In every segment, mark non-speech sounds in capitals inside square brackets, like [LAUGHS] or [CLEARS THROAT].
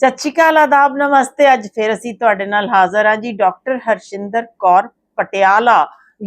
ਸਤਿ ਸ਼੍ਰੀ ਅਕਾਲ ਆਦਾਬ ਨਮਸਤੇ। ਅੱਜ ਫਿਰ ਅਸੀਂ ਤੁਹਾਡੇ ਨਾਲ ਹਾਜ਼ਰ ਹਾਂ ਜੀ ਡਾਕਟਰ ਹਰਸ਼ਿੰਦਰ ਕੌਰ ਪਟਿਆਲਾ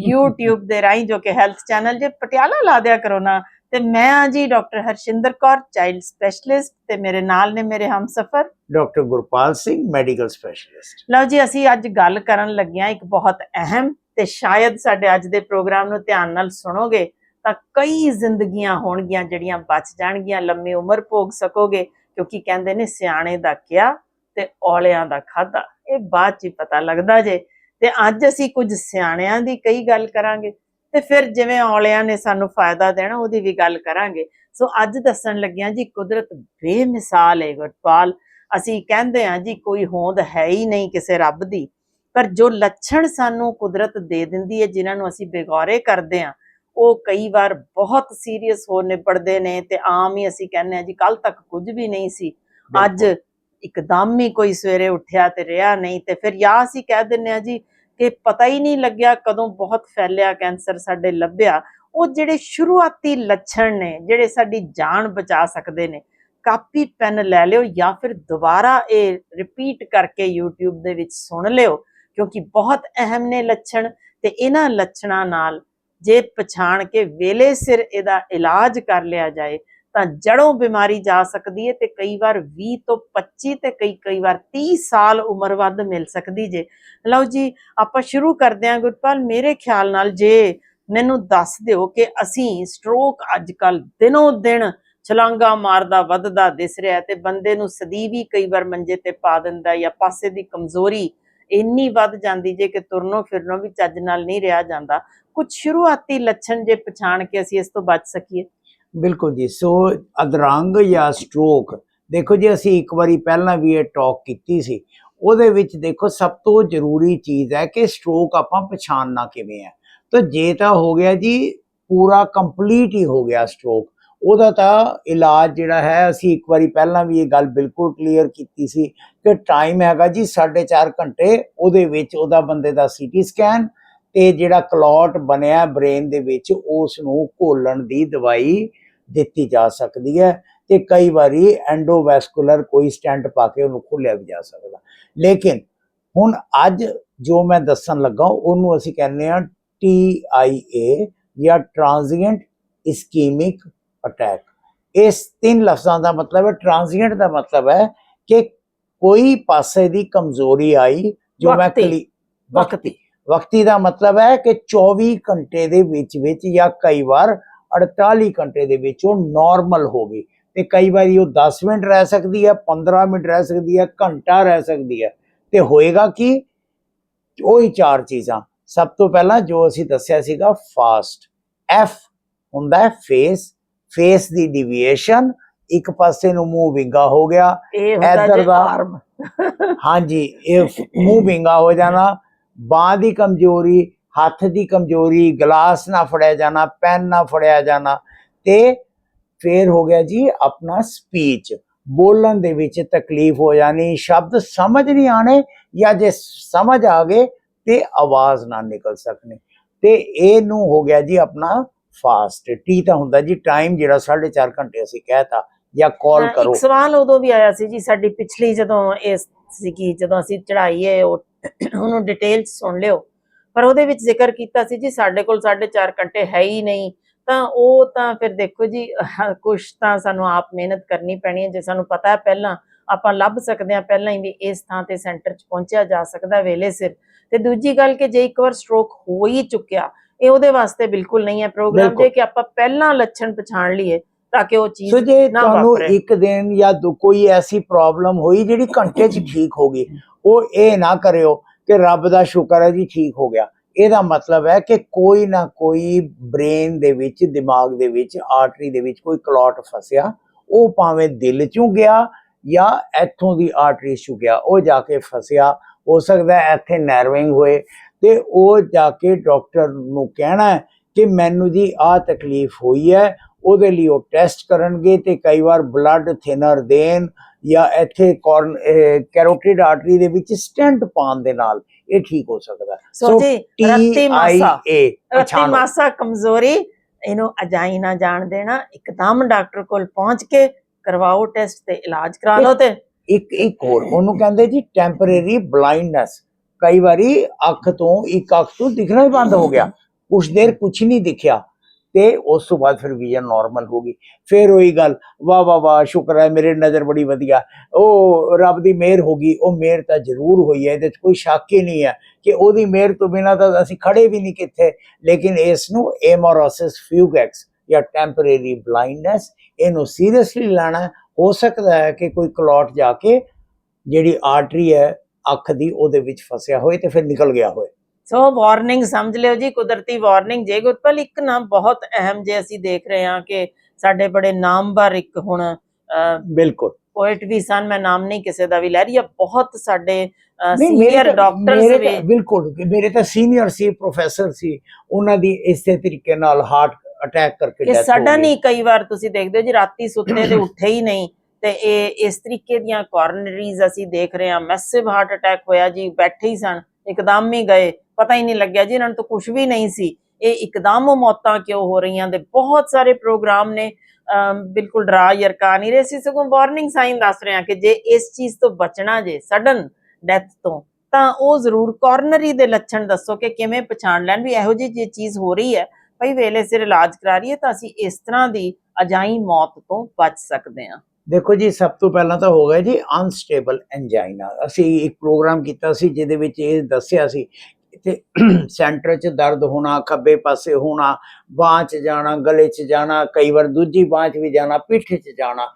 YouTube ਦੇ ਰਾਹੀਂ ਜੋ ਕਿ ਹੈਲਥ ਚੈਨਲ ਜੇ ਪਟਿਆਲਾ ਲਾ ਦਿਆ ਕਰੋ ਨਾ। ਤੇ ਮੈਂ ਹਾਂ ਜੀ doctor Harshinder Kaur child specialist ਤੇ ਮੇਰੇ ਨਾਲ ਨੇ ਮੇਰੇ ਹਮਸਫਰ। Doctor Gurpal Singh medical specialist. ਲਓ ਜੀ ਅਸੀਂ ਅੱਜ ਗੱਲ ਕਰਨ ਲੱਗਿਆ ਇੱਕ ਬਹੁਤ ਅਹਿਮ ਤੇ ਸ਼ਾਇਦ ਸਾਡੇ ਅੱਜ ਦੇ ਪ੍ਰੋਗਰਾਮ ਨੂੰ ਧਿਆਨ ਨਾਲ ਸੁਣੋਗੇ ਤਾਂ ਕਈ ਜ਼ਿੰਦਗੀਆਂ ਹੋਣਗੀਆਂ ਜਿਹੜੀਆਂ ਬਚ ਜਾਣਗੀਆਂ ਲੰਮੀ ਉਮਰ ਭੋਗ ਸਕੋਗੇ। ਕਿਉਂਕਿ ਕਹਿੰਦੇ ਨੇ ਸਿਆਣੇ ਦਾ ਕਿਆ ਤੇ ਔਲਿਆਂ ਦਾ ਖਾਦਾ ਇਹ ਬਾਅਦ ਚ ਹੀ ਪਤਾ ਲੱਗਦਾ ਜੇ। ਤੇ ਅੱਜ ਅਸੀਂ ਕੁਝ ਸਿਆਣਿਆਂ ਦੀ ਕਈ ਗੱਲ ਕਰਾਂਗੇ। ਤੇ ਫਿਰ ਜਿਵੇਂ ਔਲਿਆਂ ਨੇ ਸਾਨੂੰ ਫਾਇਦਾ ਦੇਣਾ, ਉਹਦੀ ਵੀ ਗੱਲ ਕਰਾਂਗੇ। ਸੋ ਅੱਜ ਦੱਸਣ ਲੱਗਿਆ ਜੀ, ਕੁਦਰਤ ਬੇਮਿਸਾਲ ਹੈ ਗੁਰਪਾਲ। ਅਸੀਂ ਕਹਿੰਦੇ ਆ ਜੀ, ਕੋਈ ਹੋਂਦ ਹੈ ਹੀ ਨਹੀਂ ਕਿਸੇ ਰੱਬ ਦੀ। ਪਰ ਜੋ ਲੱਛਣ ਸਾਨੂੰ ਕੁਦਰਤ ਦੇ ਦਿੰਦੀ ਹੈ ਜਿਨ੍ਹਾਂ ਨੂੰ ਅਸੀਂ ਬੇਗੌਰੇ ਕਰਦੇ ਆ ਉਹ ਕਈ ਵਾਰ ਬਹੁਤ ਸੀਰੀਅਸ ਹੋ ਨਿਬੜਦੇ ਨੇ ਤੇ ਆਮ ਹੀ ਅਸੀਂ ਕਹਿੰਦੇ ਆ ਜੀ ਕੱਲ ਤੱਕ ਕੁਝ ਵੀ ਨਹੀਂ ਸੀ। ਅੱਜ ਇੱਕਦਮ ਹੀ ਕੋਈ ਸਵੇਰੇ ਉੱਠਿਆ ਤੇ ਰਿਹਾ ਨਹੀਂ ਤੇ ਫਿਰ ਜਾਂ ਅਸੀਂ ਕਹਿ ਦਿੰਨੇ ਆ ਜੀ ਕਿ ਪਤਾ ਹੀ ਨਹੀਂ ਲੱਗਿਆ ਕਦੋਂ ਬਹੁਤ ਫੈਲਿਆ ਕੈਂਸਰ ਸਾਡੇ ਲੱਭਿਆ। ਉਹ ਜਿਹੜੇ ਸ਼ੁਰੂਆਤੀ ਲੱਛਣ ਨੇ ਜਿਹੜੇ ਸਾਡੀ ਜਾਨ ਬਚਾ ਸਕਦੇ ਨੇ ਕਾਪੀ ਪੈਨ ਲੈ ਲਿਓ ਜਾਂ ਫਿਰ ਦੁਬਾਰਾ ਇਹ ਰਿਪੀਟ ਕਰਕੇ YouTube ਦੇ ਵਿੱਚ ਸੁਣ ਲਿਓ ਕਿਉਂਕਿ ਬਹੁਤ ਅਹਿਮ ਨੇ ਲੱਛਣ ਤੇ ਇਹਨਾਂ ਲੱਛਣਾਂ ਨਾਲ ਜੇ ਪਛਾਣ ਕੇ ਵੇਲੇ ਸਿਰ ਇਹਦਾ ਇਲਾਜ ਕਰ ਲਿਆ ਜਾਏ, ਤਾਂ ਜੜੋਂ ਬਿਮਾਰੀ ਜਾ ਸਕਦੀ ਹੈ ਤੇ ਕਈ ਵਾਰ 20 ਤੋਂ 25 ਤੇ ਕਈ ਕਈ ਵਾਰ 30 ਸਾਲ ਉਮਰ ਵੱਧ ਮਿਲ ਸਕਦੀ ਜੇ। ਲਓ ਜੀ, ਆਪਾਂ ਸ਼ੁਰੂ ਕਰਦੇ ਹਾਂ ਗੁਰਪਾਲ, ਮੇਰੇ ਖਿਆਲ ਨਾਲ ਜੇ ਮੈਨੂੰ ਦੱਸ ਦਿਓ ਕਿ ਅਸੀਂ ਸਟ੍ਰੋਕ ਅੱਜ ਕੱਲ ਦਿਨੋਂ ਦਿਨ ਛਲਾਂਗਾ ਮਾਰਦਾ, ਵੱਧਦਾ ਦਿਸ ਰਿਹਾ ਤੇ ਬੰਦੇ ਨੂੰ ਸਦੀਵ ਹੀ ਕਈ ਵਾਰ ਮੰਜੇ ਤੇ ਪਾ ਦਿੰਦਾ ਜਾਂ ਪਾਸੇ ਦੀ ਕਮਜ਼ੋਰੀ ਇੰਨੀ ਵੱਧ ਜਾਂਦੀ ਜੇ ਕਿ ਤੁਰਨੋਂ ਫਿਰਨੋਂ ਵੀ ਚੱਜ ਨਾਲ ਨਹੀਂ ਰਿਹਾ ਜਾਂਦਾ। ਕੁਝ ਸ਼ੁਰੂਆਤੀ ਲੱਛਣ ਜੇ ਪਛਾਣ ਕੇ ਅਸੀਂ ਇਸ ਤੋਂ ਬਚ ਸਕੀਏ? ਬਿਲਕੁਲ ਜੀ, ਸੋ ਅਧਰੰਗ ਜਾਂ ਸਟ੍ਰੋਕ ਦੇਖੋ ਜੀ, ਅਸੀਂ ਇੱਕ ਵਾਰੀ ਪਹਿਲਾਂ ਵੀ ਇਹ ਟਾਕ ਕੀਤੀ ਸੀ, ਉਹਦੇ ਵਿੱਚ ਦੇਖੋ ਸਭ ਤੋਂ ਜ਼ਰੂਰੀ ਚੀਜ਼ ਹੈ ਕਿ ਸਟ੍ਰੋਕ ਆਪਾਂ ਪਛਾਣਨਾ ਕਿਵੇਂ ਹੈ। ਤਾਂ ਜੇ ਤਾਂ ਹੋ ਗਿਆ ਜੀ, ਪੂਰਾ ਕੰਪਲੀਟ ਹੀ ਹੋ ਗਿਆ ਸਟ੍ਰੋਕ ਉਹਦਾ ਤਾਂ ਇਲਾਜ ਜਿਹੜਾ ਹੈ, ਅਸੀਂ ਇੱਕ ਵਾਰੀ ਪਹਿਲਾਂ ਵੀ ਇਹ ਗੱਲ ਬਿਲਕੁਲ ਕਲੀਅਰ ਕੀਤੀ ਸੀ ਕਿ ਟਾਈਮ ਹੈਗਾ ਜੀ 4.5 ਘੰਟੇ ਉਹਦੇ ਵਿੱਚ ਉਹਦਾ ਬੰਦੇ ਦਾ ਸੀਟੀ ਸਕੈਨ ਤੇ ਜਿਹੜਾ ਕਲੌਟ ਬਣਿਆ ਬ੍ਰੇਨ ਦੇ ਵਿੱਚ ਉਸ ਨੂੰ ਘੋਲਣ ਦੀ ਦਵਾਈ ਦਿੱਤੀ ਜਾ ਸਕਦੀ ਹੈ ਤੇ ਕਈ ਵਾਰੀ ਐਂਡੋਵੈਸਕੂਲਰ ਕੋਈ ਸਟੈਂਟ ਪਾ ਕੇ ਉਹਨੂੰ ਖੋਲਿਆ ਵੀ ਜਾ ਸਕਦਾ। ਲੇਕਿਨ ਹੁਣ ਅੱਜ ਜੋ ਮੈਂ ਦੱਸਣ ਲੱਗਾ ਉਹਨੂੰ ਅਸੀਂ ਕਹਿੰਦੇ ਆ TIA ਜਾਂ ਟ੍ਰਾਂਜ਼ੀਐਂਟ ਇਸਕੀਮਿਕ ਅਟੈਕ ਇਸ ਤਿੰਨ ਲਫ਼ਜ਼ਾਂ ਦਾ ਮਤਲਬ ਹੈ ਟ੍ਰਾਂਜ਼ੀਐਂਟ ਦਾ ਮਤਲਬ ਹੈ ਕਿ ਕੋਈ ਪਾਸੇ ਦੀ ਕਮਜ਼ੋਰੀ ਆਈ ਜੋ ਮੈਂ ਵਕਤੀ। ਵਕਤੀ ਦਾ ਮਤਲਬ ਹੈ ਕਿ 24 ਘੰਟੇ ਦੇ ਵਿੱਚ ਵਿੱਚ ਜਾਂ ਕਈ ਵਾਰ 48 ਘੰਟੇ ਦੇ ਵਿੱਚ ਉਹ ਨਾਰਮਲ ਹੋ ਗਈ। ਤੇ ਕਈ ਵਾਰੀ ਉਹ 10 ਮਿੰਟ ਰਹਿ ਸਕਦੀ ਹੈ 15 ਮਿੰਟ ਰਹਿ ਸਕਦੀ ਹੈ ਘੰਟਾ ਰਹਿ ਸਕਦੀ ਹੈ। ਤੇ ਹੋਏਗਾ ਕੀ? ਉਹੀ ਚਾਰ ਚੀਜ਼ਾਂ। ਸਭ ਤੋਂ ਪਹਿਲਾਂ ਜੋ ਅਸੀਂ ਦੱਸਿਆ ਸੀਗਾ ਫਾਸਟ F ਹੁੰਦਾ ਹੈ ਫੇਸ ਫੇਸ ਦੀ ਡਿਵੀਏਸ਼ਨ ਇੱਕ ਪਾਸੇ ਨੂੰ ਮੂੰਹ ਵਿੰਗਾ ਹੋ ਗਿਆ ਇਹ ਹੁੰਦਾ ਇੱਧਰ ਦਾ- ਆਰਮ ਹਾਂਜੀ ਇਹ ਮੂੰਹ ਵਿੰਗਾ ਹੋ ਜਾਣਾ ਬਾਹ ਦੀ ਕਮਜ਼ੋਰੀ ਹੱਥ ਦੀ ਕਮਜ਼ੋਰੀ ਗਲਾਸ ਨਾ ਫੜਿਆ ਜਾਣਾ ਪੈਨ ਨਾ ਫੜਿਆ ਜਾਣਾ ਤੇ ਫੇਰ ਹੋ ਗਿਆ ਜੀ ਆਪਣਾ ਸਪੀਚ। ਬੋਲਣ ਦੇ ਵਿੱਚ ਤਕਲੀਫ ਹੋ ਜਾਣੀ ਸ਼ਬਦ ਸਮਝ ਨਹੀਂ ਆਣੇ ਜਾਂ ਜੇ ਸਮਝ ਆ ਗਏ ਤੇ ਆਵਾਜ਼ ਨਾ ਨਿਕਲ ਸਕਣੀ। ਤੇ ਇਹ ਨੂੰ ਹੋ ਗਿਆ ਜੀ ਆਪਣਾ ਫਾਸਟ। ਟੀ ਤਾਂ ਹੁੰਦਾ ਜੀ ਟਾਈਮ ਜਿਹੜਾ 4.5 ਘੰਟੇ ਅਸੀਂ ਕਹਿਤਾ ਜਾਂ ਕਾਲ ਕਰੋ। ਇੱਕ ਸਵਾਲ ਉਦੋਂ ਵੀ ਆਇਆ ਸੀ ਜੀ ਸਾਡੀ ਪਿਛਲੀ ਜਦੋਂ ਇਹ ਸੀਗੀ ਜਦੋਂ ਅਸੀਂ ਚੜਾਈ ਹੈ ਉਹ ਉਹਨੂੰ ਡਿਟੇਲ ਸੁਣ ਲਿਓ। ਪਰ ਉਹਦੇ ਵਿੱਚ ਜ਼ਿਕਰ ਕੀਤਾ ਸੀ ਜੀ ਸਾਡੇ ਕੋਲ 4.5 ਘੰਟੇ ਹੈ ਹੀ ਨਹੀਂ। ਤਾਂ ਉਹ ਤਾਂ ਫਿਰ ਦੇਖੋ ਜੀ ਕੁਛ ਤਾਂ ਸਾਨੂੰ ਆਪ ਮਿਹਨਤ ਕਰਨੀ ਪੈਣੀ ਹੈ। ਜੇ ਸਾਨੂੰ ਪਤਾ ਹੈ ਪਹਿਲਾਂ ਆਪਾਂ ਲੱਭ ਸਕਦੇ ਹਾਂ ਪਹਿਲਾਂ ਹੀ ਵੀ ਇਸ ਥਾਂ ਤੇ ਸੈਂਟਰ 'ਚ ਪਹੁੰਚਿਆ ਜਾ ਸਕਦਾ ਵੇਲੇ ਸਿਰ। ਤੇ ਦੂਜੀ ਗੱਲ ਕਿ ਜੇ ਇੱਕ ਵਾਰ ਸਟ੍ਰੋਕ ਹੋ ਹੀ ਚੁੱਕਿਆ ਇਹ ਉਹਦੇ ਵਾਸਤੇ ਬਿਲਕੁਲ ਨਹੀਂ ਹੈ ਪ੍ਰੋਗਰਾਮ। ਜੇ ਕਿ ਆਪਾਂ ਪਹਿਲਾਂ ਲੱਛਣ ਪਛਾਣ ਲਈਏ ਤਾਂ ਕਿ ਉਹ ਚੀਜ਼ ਸੋ ਜੇ ਨਾ ਤੁਹਾਨੂੰ ਵਾਪਰੇ। ਇੱਕ ਦਿਨ ਜਾਂ ਦੋ ਕੋਈ ਐਸੀ ਪ੍ਰੋਬਲਮ ਹੋਈ ਜਿਹੜੀ ਘੰਟੇ 'ਚ ਠੀਕ ਹੋ ਗਈ ਉਹ ਇਹ ਨਾ ਕਰਿਓ ਕਿ ਰੱਬ ਦਾ ਸ਼ੁਕਰ ਹੈ ਜੀ ਠੀਕ ਹੋ ਗਿਆ ਇਹਦਾ ਮਤਲਬ ਹੈ ਕਿ ਕੋਈ ਨਾ ਕੋਈ ਬ੍ਰੇਨ ਦੇ ਵਿੱਚ ਦਿਮਾਗ ਦੇ ਵਿੱਚ ਆਰਟਰੀ ਦੇ ਵਿੱਚ ਕੋਈ ਕਲੌਟ ਫਸਿਆ ਉਹ ਭਾਵੇਂ ਦਿਲ 'ਚੋਂ ਗਿਆ ਜਾਂ ਇੱਥੋਂ ਦੀ ਆਰਟਰੀ 'ਚੋਂ ਗਿਆ ਉਹ ਜਾ ਕੇ ਫਸਿਆ ਹੋ ਸਕਦਾ ਹੈ ਇੱਥੇ ਨਰਵਿੰਗ ਹੋਏ ਤੇ ਉਹ ਜਾ ਕੇ ਡਾਕਟਰ ਨੂੰ ਕਹਿਣਾ ਹੈ ਕਿ ਮੈਨੂੰ ਜੀ ਆਹ ਤਕਲੀਫ ਹੋਈ ਹੈ ਉਹਦੇ ਲਈ ਉਹ ਟੈਸਟ ਕਰਨਗੇ ਤੇ ਕਈ ਵਾਰ ਬਲੱਡ ਥਿਨਰ ਦੇਣ ਜਾਂ ਇੱਥੇ ਕੋਰਨ ਕੈਰੋਟਿਡ ਆਰਟਰੀ ਦੇ ਵਿੱਚ ਸਟੈਂਟ ਪਾਉਣ ਦੇ ਨਾਲ ਇਹ ਠੀਕ ਹੋ ਸਕਦਾ। ਸੋ ਜੀ ਰੱਤੀ ਮਾਸਾ। ਰੱਤੀ। ਮਾਸਾ ਕਮਜ਼ੋਰੀ ਇਹਨੂੰ ਅਜਾਈ ਨਾ ਜਾਣ ਦੇਣਾ ਇੱਕਦਮ ਡਾਕਟਰ ਕੋਲ ਪਹੁੰਚ ਕੇ ਕਰਵਾਓ ਟੈਸਟ ਤੇ ਇਲਾਜ ਕਰਾ ਲਓ ਤੇ। ਇੱਕ ਇੱਕ ਹੋਰ ਉਹਨੂੰ ਕਹਿੰਦੇ ਜੀ ਟੈਂਪਰੇਰੀ ਬਲਾਈਂਡਨੈਸ ਕਈ ਵਾਰੀ ਅੱਖ ਤੋਂ ਇੱਕ ਅੱਖ ਤੋਂ ਦਿਖਣਾ ਹੀ ਬੰਦ ਹੋ ਗਿਆ। ਕੁਛ ਦੇਰ ਕੁਛ ਨਹੀਂ ਦਿਖਿਆ। ਤੇ ਉਸ ਤੋਂ ਬਾਅਦ ਫਿਰ ਵਿਜ਼ਨ ਨਾਰਮਲ ਹੋ ਗਈ। ਫਿਰ ਉਹੀ ਗੱਲ, ਵਾਹ ਵਾਹ ਵਾਹ, ਸ਼ੁਕਰ ਹੈ, ਮੇਰੇ ਨਜ਼ਰ ਬੜੀ ਵਧੀਆ। ਉਹ ਰੱਬ ਦੀ ਮਿਹਰ ਹੋ ਗਈ, ਉਹ ਮਿਹਰ ਤਾਂ ਜ਼ਰੂਰ ਹੋਈ ਹੈ, ਇਹਦੇ 'ਚ ਕੋਈ ਸ਼ੱਕ ਹੀ ਨਹੀਂ ਹੈ ਕਿ ਉਹਦੀ ਮਿਹਰ ਤੋਂ ਬਿਨਾਂ ਤਾਂ ਅਸੀਂ ਖੜੇ ਵੀ ਨਹੀਂ ਕਿੱਥੇ। ਲੇਕਿਨ ਇਸ ਨੂੰ ਐਮੋਰੋਸਿਸ ਫਿਊਗੈਕਸ ਜਾਂ ਟੈਂਪਰੇਰੀ ਬਲਾਈਂਡਨੈਸ ਇਹਨੂੰ ਸੀਰੀਅਸਲੀ ਲੈਣਾ ਹੋ। ਸਕਦਾ ਹੈ ਕਿ ਕੋਈ ਕਲੌਟ ਜਾ ਕੇ ਜਿਹੜੀ ਆਰਟਰੀ ਹੈ, ਅੱਖ ਦੀ ਉਹਦੇ ਵਿੱਚ ਫਸਿਆ ਹੋਏ ਤੇ ਫਿਰ ਨਿਕਲ ਗਿਆ ਹੋਏ। ਸੋ ਵਾਰਨਿੰਗ ਸਮਝ ਲਿਓ ਜੀ ਕੁਦਰਤੀ ਵਾਰਨਿੰਗ ਜੇ ਗੁਰਪਲ ਇੱਕ ਨਾ ਬਹੁਤ ਅਹਿਮ ਜੇ ਅਸੀਂ ਦੇਖ ਰਹੇ ਹਾਂ ਕਿ ਸਾਡੇ ਬੜੇ ਨਾਮਵਰ ਇੱਕ ਹੁਣ ਬਿਲਕੁਲ ਪੋਇਟ ਵੀ ਸਨ ਮੈਂ ਨਾਮ ਨਹੀਂ ਕਿਸੇ ਦਾ ਵੀ ਲੈ ਰਹੀ ਆ ਬਹੁਤ ਸਾਡੇ ਨਹੀਂ, ਸੀਨੀਅਰ ਡਾਕਟਰਸ ਵੀ ਬਿਲਕੁਲ ਮੇਰੇ ਤਾਂ ਸੀਨੀਅਰ ਸੀ ਪ੍ਰੋਫੈਸਰ ਸੀ ਉਹਨਾਂ ਦੀ ਇਸੇ ਤਰੀਕੇ ਨਾਲ ਹਾਰਟ ਅਟੈਕ ਕਰਕੇ death ਹੋ ਗਈ। ਹੀ ਕਈ ਵਾਰ ਤੁਸੀਂ ਦੇਖਦੇ ਹੋ ਜੀ ਰਾਤੀ ਸੁੱਤੇ ਤੇ [CLEARS THROAT] ਉੱਠੇ ਹੀ ਨਹੀਂ ਤੇ ਇਹ ਇਸ ਤਰੀਕੇ ਦੀਆਂ ਕੋਰਨਰੀਜ਼ ਅਸੀਂ ਦੇਖ ਰਹੇ ਹਾਂ ਮੈਸਿਵ ਹਾਰਟ ਅਟੈਕ ਹੋਇਆ ਜੀ ਬੈਠੇ ਹੀ ਸਨ ਇੱਕਦਮ ਹੀ ਗਏ ਪਤਾ ਹੀ ਨਹੀਂ ਲੱਗਿਆ ਜੀ, ਇਹਨਾਂ ਨੂੰ ਤਾਂ ਕੁਝ ਵੀ ਨਹੀਂ ਸੀ। ਇਹ ਇੱਕਦਮ ਮੌਤਾਂ ਕਿਉਂ ਹੋ ਰਹੀਆਂ ਦੇ ਬਹੁਤ ਸਾਰੇ ਪ੍ਰੋਗਰਾਮ ਨੇ। ਬਿਲਕੁਲ ਡਰਾ ਯਰਕਾ ਨਹੀਂ ਰਹੇ ਸੀ। ਸਗੋਂ ਵਾਰਨਿੰਗ ਸਾਈਨ ਦੱਸ ਰਹੇ ਹਾਂ ਕਿ ਜੇ ਇਸ ਚੀਜ਼ ਤੋਂ ਬਚਣਾ ਜੇ ਸਡਨ ਡੈਥ ਤੋਂ, ਤਾਂ ਉਹ ਜ਼ਰੂਰ ਕੋਰਨਰੀ ਦੇ ਲੱਛਣ ਦੱਸੋ ਕਿ ਕਿਵੇਂ ਪਛਾਣ ਲੈਣ ਵੀ ਇਹੋ ਜਿਹੀ ਚੀਜ਼ ਹੋ ਰਹੀ ਹੈ। ਭਈ ਵੇਲੇ ਸਿਰ ਇਲਾਜ ਕਰਾ ਰਹੀ ਹੈ ਤਾਂ ਅਸੀਂ ਇਸ ਤਰ੍ਹਾਂ ਦੀ ਅਜਾਈ ਮੌਤ ਤੋਂ ਬਚ ਸਕਦੇ ਹਾਂ। ਦੇਖੋ ਜੀ, ਸਭ ਤੋਂ ਪਹਿਲਾਂ ਤਾਂ ਹੋ ਗਿਆ ਜੀ ਅਨਸਟੇਬਲ ਐਂਜਾਈਨਾ ਅਸੀਂ ਇੱਕ ਪ੍ਰੋਗਰਾਮ ਕੀਤਾ ਸੀ ਜਿਹਦੇ ਵਿੱਚ ਇਹ ਦੱਸਿਆ ਸੀ ਤੇ ਸੈਂਟਰ 'ਚ ਦਰਦ ਹੋਣਾ ਖੱਬੇ ਪਾਸੇ ਹੋਣਾ ਬਾਂਹ 'ਚ ਜਾਣਾ ਗਲੇ 'ਚ ਜਾਣਾ ਕਈ ਵਾਰ ਦੂਜੀ ਬਾਂਹ 'ਚ ਵੀ ਜਾਣਾ ਪਿੱਠ 'ਚ ਜਾਣਾ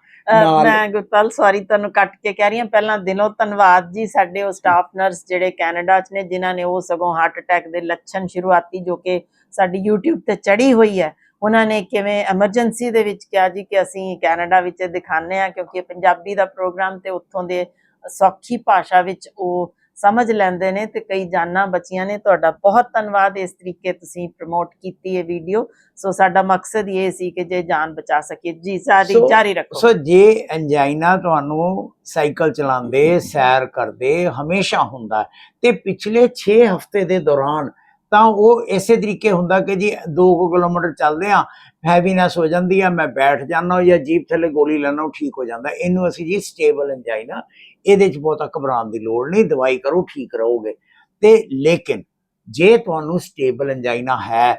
ਮੈਂ ਗੁਰਪਾਲ ਸੌਰੀ ਤੁਹਾਨੂੰ ਕੱਟ ਕੇ ਕਹਿ ਰਹੀ ਹਾਂ ਪਹਿਲਾਂ ਦਿਲੋਂ ਧੰਨਵਾਦ ਜੀ ਸਾਡੇ ਉਹ ਸਟਾਫ ਨਰਸ ਜਿਹੜੇ ਕੈਨੇਡਾ 'ਚ ਨੇ ਜਿਨ੍ਹਾਂ ਨੇ ਉਹ ਸਗੋਂ ਹਾਰਟ ਅਟੈਕ ਦੇ ਲੱਛਣ ਸ਼ੁਰੂਆਤੀ ਜੋ ਕਿ ਸਾਡੀ YouTube ਤੇ ਚੜੀ ਹੋਈ ਹੈ। ਉਹਨਾਂ ਨੇ ਕਿਵੇਂ ਐਮਰਜੈਂਸੀ ਦੇ ਵਿੱਚ ਕਿਹਾ ਜੀ ਕਿ ਅਸੀਂ ਕੈਨੇਡਾ ਵਿੱਚ ਦਿਖਾਉਂਦੇ ਆ ਕਿਉਂਕਿ ਪੰਜਾਬੀ ਦਾ ਪ੍ਰੋਗਰਾਮ ਤੇ ਉੱਥੋਂ ਦੇ ਸੌਖੀ ਭਾਸ਼ਾ ਵਿੱਚ ਉਹ ਸਮਝ ਲੈਂਦੇ ਨੇ ਤੇ ਕਈ ਜਾਨਾਂ ਬਚੀਆਂ ਨੇ। ਤੁਹਾਡਾ ਬਹੁਤ ਧੰਨਵਾਦ ਇਸ ਤਰੀਕੇ ਤੁਸੀਂ ਪ੍ਰਮੋਟ ਕੀਤੀ ਇਹ ਵੀਡੀਓ ਸੋ ਸਾਡਾ ਮਕਸਦ ਇਹ ਸੀ ਕਿ ਜੇ ਜਾਨ ਬਚਾ ਸਕੀਏ। ਜੀ ਸਾਰੀ ਸੋ- ਜਾਰੀ ਰੱਖੋ। ਸੋ ਜੇ ਐਂਜਾਈਨਾ ਤੁਹਾਨੂੰ ਸਾਈਕਲ ਚਲਾਉਂਦੇ ਸੈਰ ਕਰਦੇ ਹਮੇਸ਼ਾ ਹੁੰਦਾ ਹੈ ਤੇ ਪਿਛਲੇ 6 ਹਫ਼ਤੇ ਦੇ ਦੌਰਾਨ ਤਾਂ ਉਹ ਇਸੇ ਤਰੀਕੇ ਹੁੰਦਾ ਕਿ ਜੀ 2 ਕਿਲੋਮੀਟਰ ਚੱਲਦੇ ਆ ਹੈਵੀਨੈਸ ਹੋ ਜਾਂਦੀ ਆ ਮੈਂ ਬੈਠ ਜਾਂਦਾ ਜਾਂ ਜੀਪ ਥੱਲੇ ਗੋਲੀ ਲੈਣਾ ਠੀਕ ਹੋ ਜਾਂਦਾ। ਇਹਨੂੰ ਅਸੀਂ ਜੀ ਸਟੇਬਲ ਐਂਜਾਈਨਾ ਇਹਦੇ ਚ ਬਹੁਤਾ ਘਬਰਾਉਣ ਦੀ ਲੋੜ ਨਹੀਂ, ਦਵਾਈ ਕਰੋ, ਠੀਕ ਰਹੋਗੇ। ਤੇ ਲੇਕਿਨ ਜੇ ਤੁਹਾਨੂੰ ਸਟੇਬਲ ਐਂਜਾਈਨਾ ਹੈ,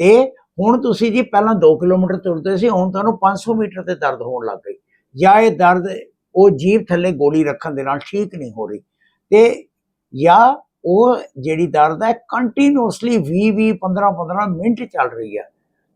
ਤੇ ਹੁਣ ਤੁਸੀਂ ਜੀ ਪਹਿਲਾਂ 2 ਕਿਲੋਮੀਟਰ ਤੁਰਦੇ ਸੀ, ਹੁਣ ਤੁਹਾਨੂੰ 500 ਮੀਟਰ ਤੇ ਦਰਦ ਹੋਣ ਲੱਗ ਗਈ। ਜਾਂ ਇਹ ਦਰਦ, ਉਹ ਜੀਭ ਥੱਲੇ ਗੋਲੀ ਰੱਖਣ ਦੇ ਨਾਲ ਠੀਕ ਨਹੀਂ ਹੋ ਰਹੀ। ਤੇ ਜਾਂ ਉਹ ਜਿਹੜੀ ਦਰਦ ਹੈ ਕੰਟੀਨਿਊਸਲੀ 20 20 15 15 ਮਿੰਟ ਚੱਲ ਰਹੀ ਹੈ।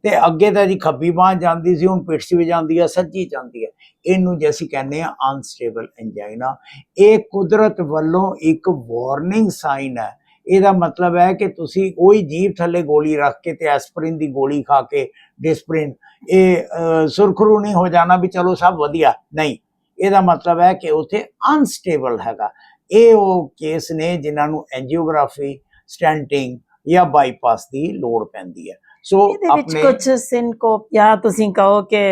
ਤੇ ਅੱਗੇ ਤਾਂ ਜੀ ਖੱਬੀ ਬਾਂਹ ਜਾਂਦੀ ਸੀ, ਹੁਣ ਪਿੱਠ 'ਚ ਵੀ ਜਾਂਦੀ ਹੈ, ਸੱਜੀ ਜਾਂਦੀ ਹੈ। ਇਹਨੂੰ ਜੇ ਅਸੀਂ ਕਹਿੰਦੇ ਆ ਅਨਸਟੇਬਲ ਐਂਜਾਈਨਾ ਇਹ ਕੁਦਰਤ ਵੱਲੋਂ ਇੱਕ ਵਾਰਨਿੰਗ ਸਾਈਨ ਹੈ। ਇਹਦਾ ਮਤਲਬ ਹੈ ਕਿ ਤੁਸੀਂ ਉਹੀ ਜੀਭ ਥੱਲੇ ਗੋਲੀ ਰੱਖ ਕੇ ਤੇ ਐਸਪਰੀਨ ਦੀ ਗੋਲੀ ਖਾ ਕੇ ਡਿਸਪਰਿਨ ਇਹ ਸੁਰਖਰੂ ਨਹੀਂ ਹੋ ਜਾਣਾ ਵੀ ਚਲੋ ਸਭ ਵਧੀਆ। ਨਹੀਂ ਇਹਦਾ ਮਤਲਬ ਹੈ ਕਿ ਉੱਥੇ ਅਨਸਟੇਬਲ ਹੈਗਾ। ਇਹ ਉਹ ਕੇਸ ਨੇ ਜਿਨ੍ਹਾਂ ਨੂੰ ਐਂਜੀਓਗ੍ਰਾਫੀ ਸਟੈਂਟਿੰਗ ਜਾਂ ਬਾਈਪਾਸ ਦੀ ਲੋੜ ਪੈਂਦੀ ਹੈ। ਸੋ ਵਿੱਚ ਕੁਝ ਸਿੰਕੋਪ ਜਾਂ ਤੁਸੀਂ ਕਹੋ ਕਿ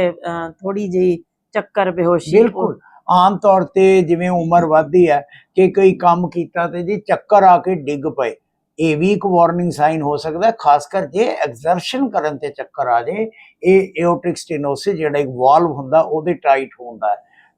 ਥੋੜੀ ਜਿਹੀ ਚੱਕਰ ਬੇਹੋਸ਼ੀ। ਬਿਲਕੁਲ। ਆਮ ਤੌਰ ਤੇ ਜਿਵੇਂ ਉਮਰ ਵੱਧਦੀ ਹੈ ਕਿ ਕੋਈ ਕੰਮ ਕੀਤਾ ਤੇ ਜੀ ਚੱਕਰ ਆ ਕੇ ਡਿੱਗ ਪਏ। ਇਹ ਵੀ ਇੱਕ ਵਾਰਨਿੰਗ ਸਾਈਨ ਹੋ ਸਕਦਾ ਖਾਸ ਕਰ ਜੇ ਐਗਜ਼ਰਸ਼ਨ ਕਰਨ ਤੇ ਚੱਕਰ ਆ ਜੇ, ਇਹ ਏਓਟਿਕ ਸਟੇਨੋਸਿਸ ਜਿਹੜਾ ਇੱਕ ਵਾਲਵ ਹੁੰਦਾ, ਉਹਦੇ ਟਾਈਟ ਹੁੰਦਾ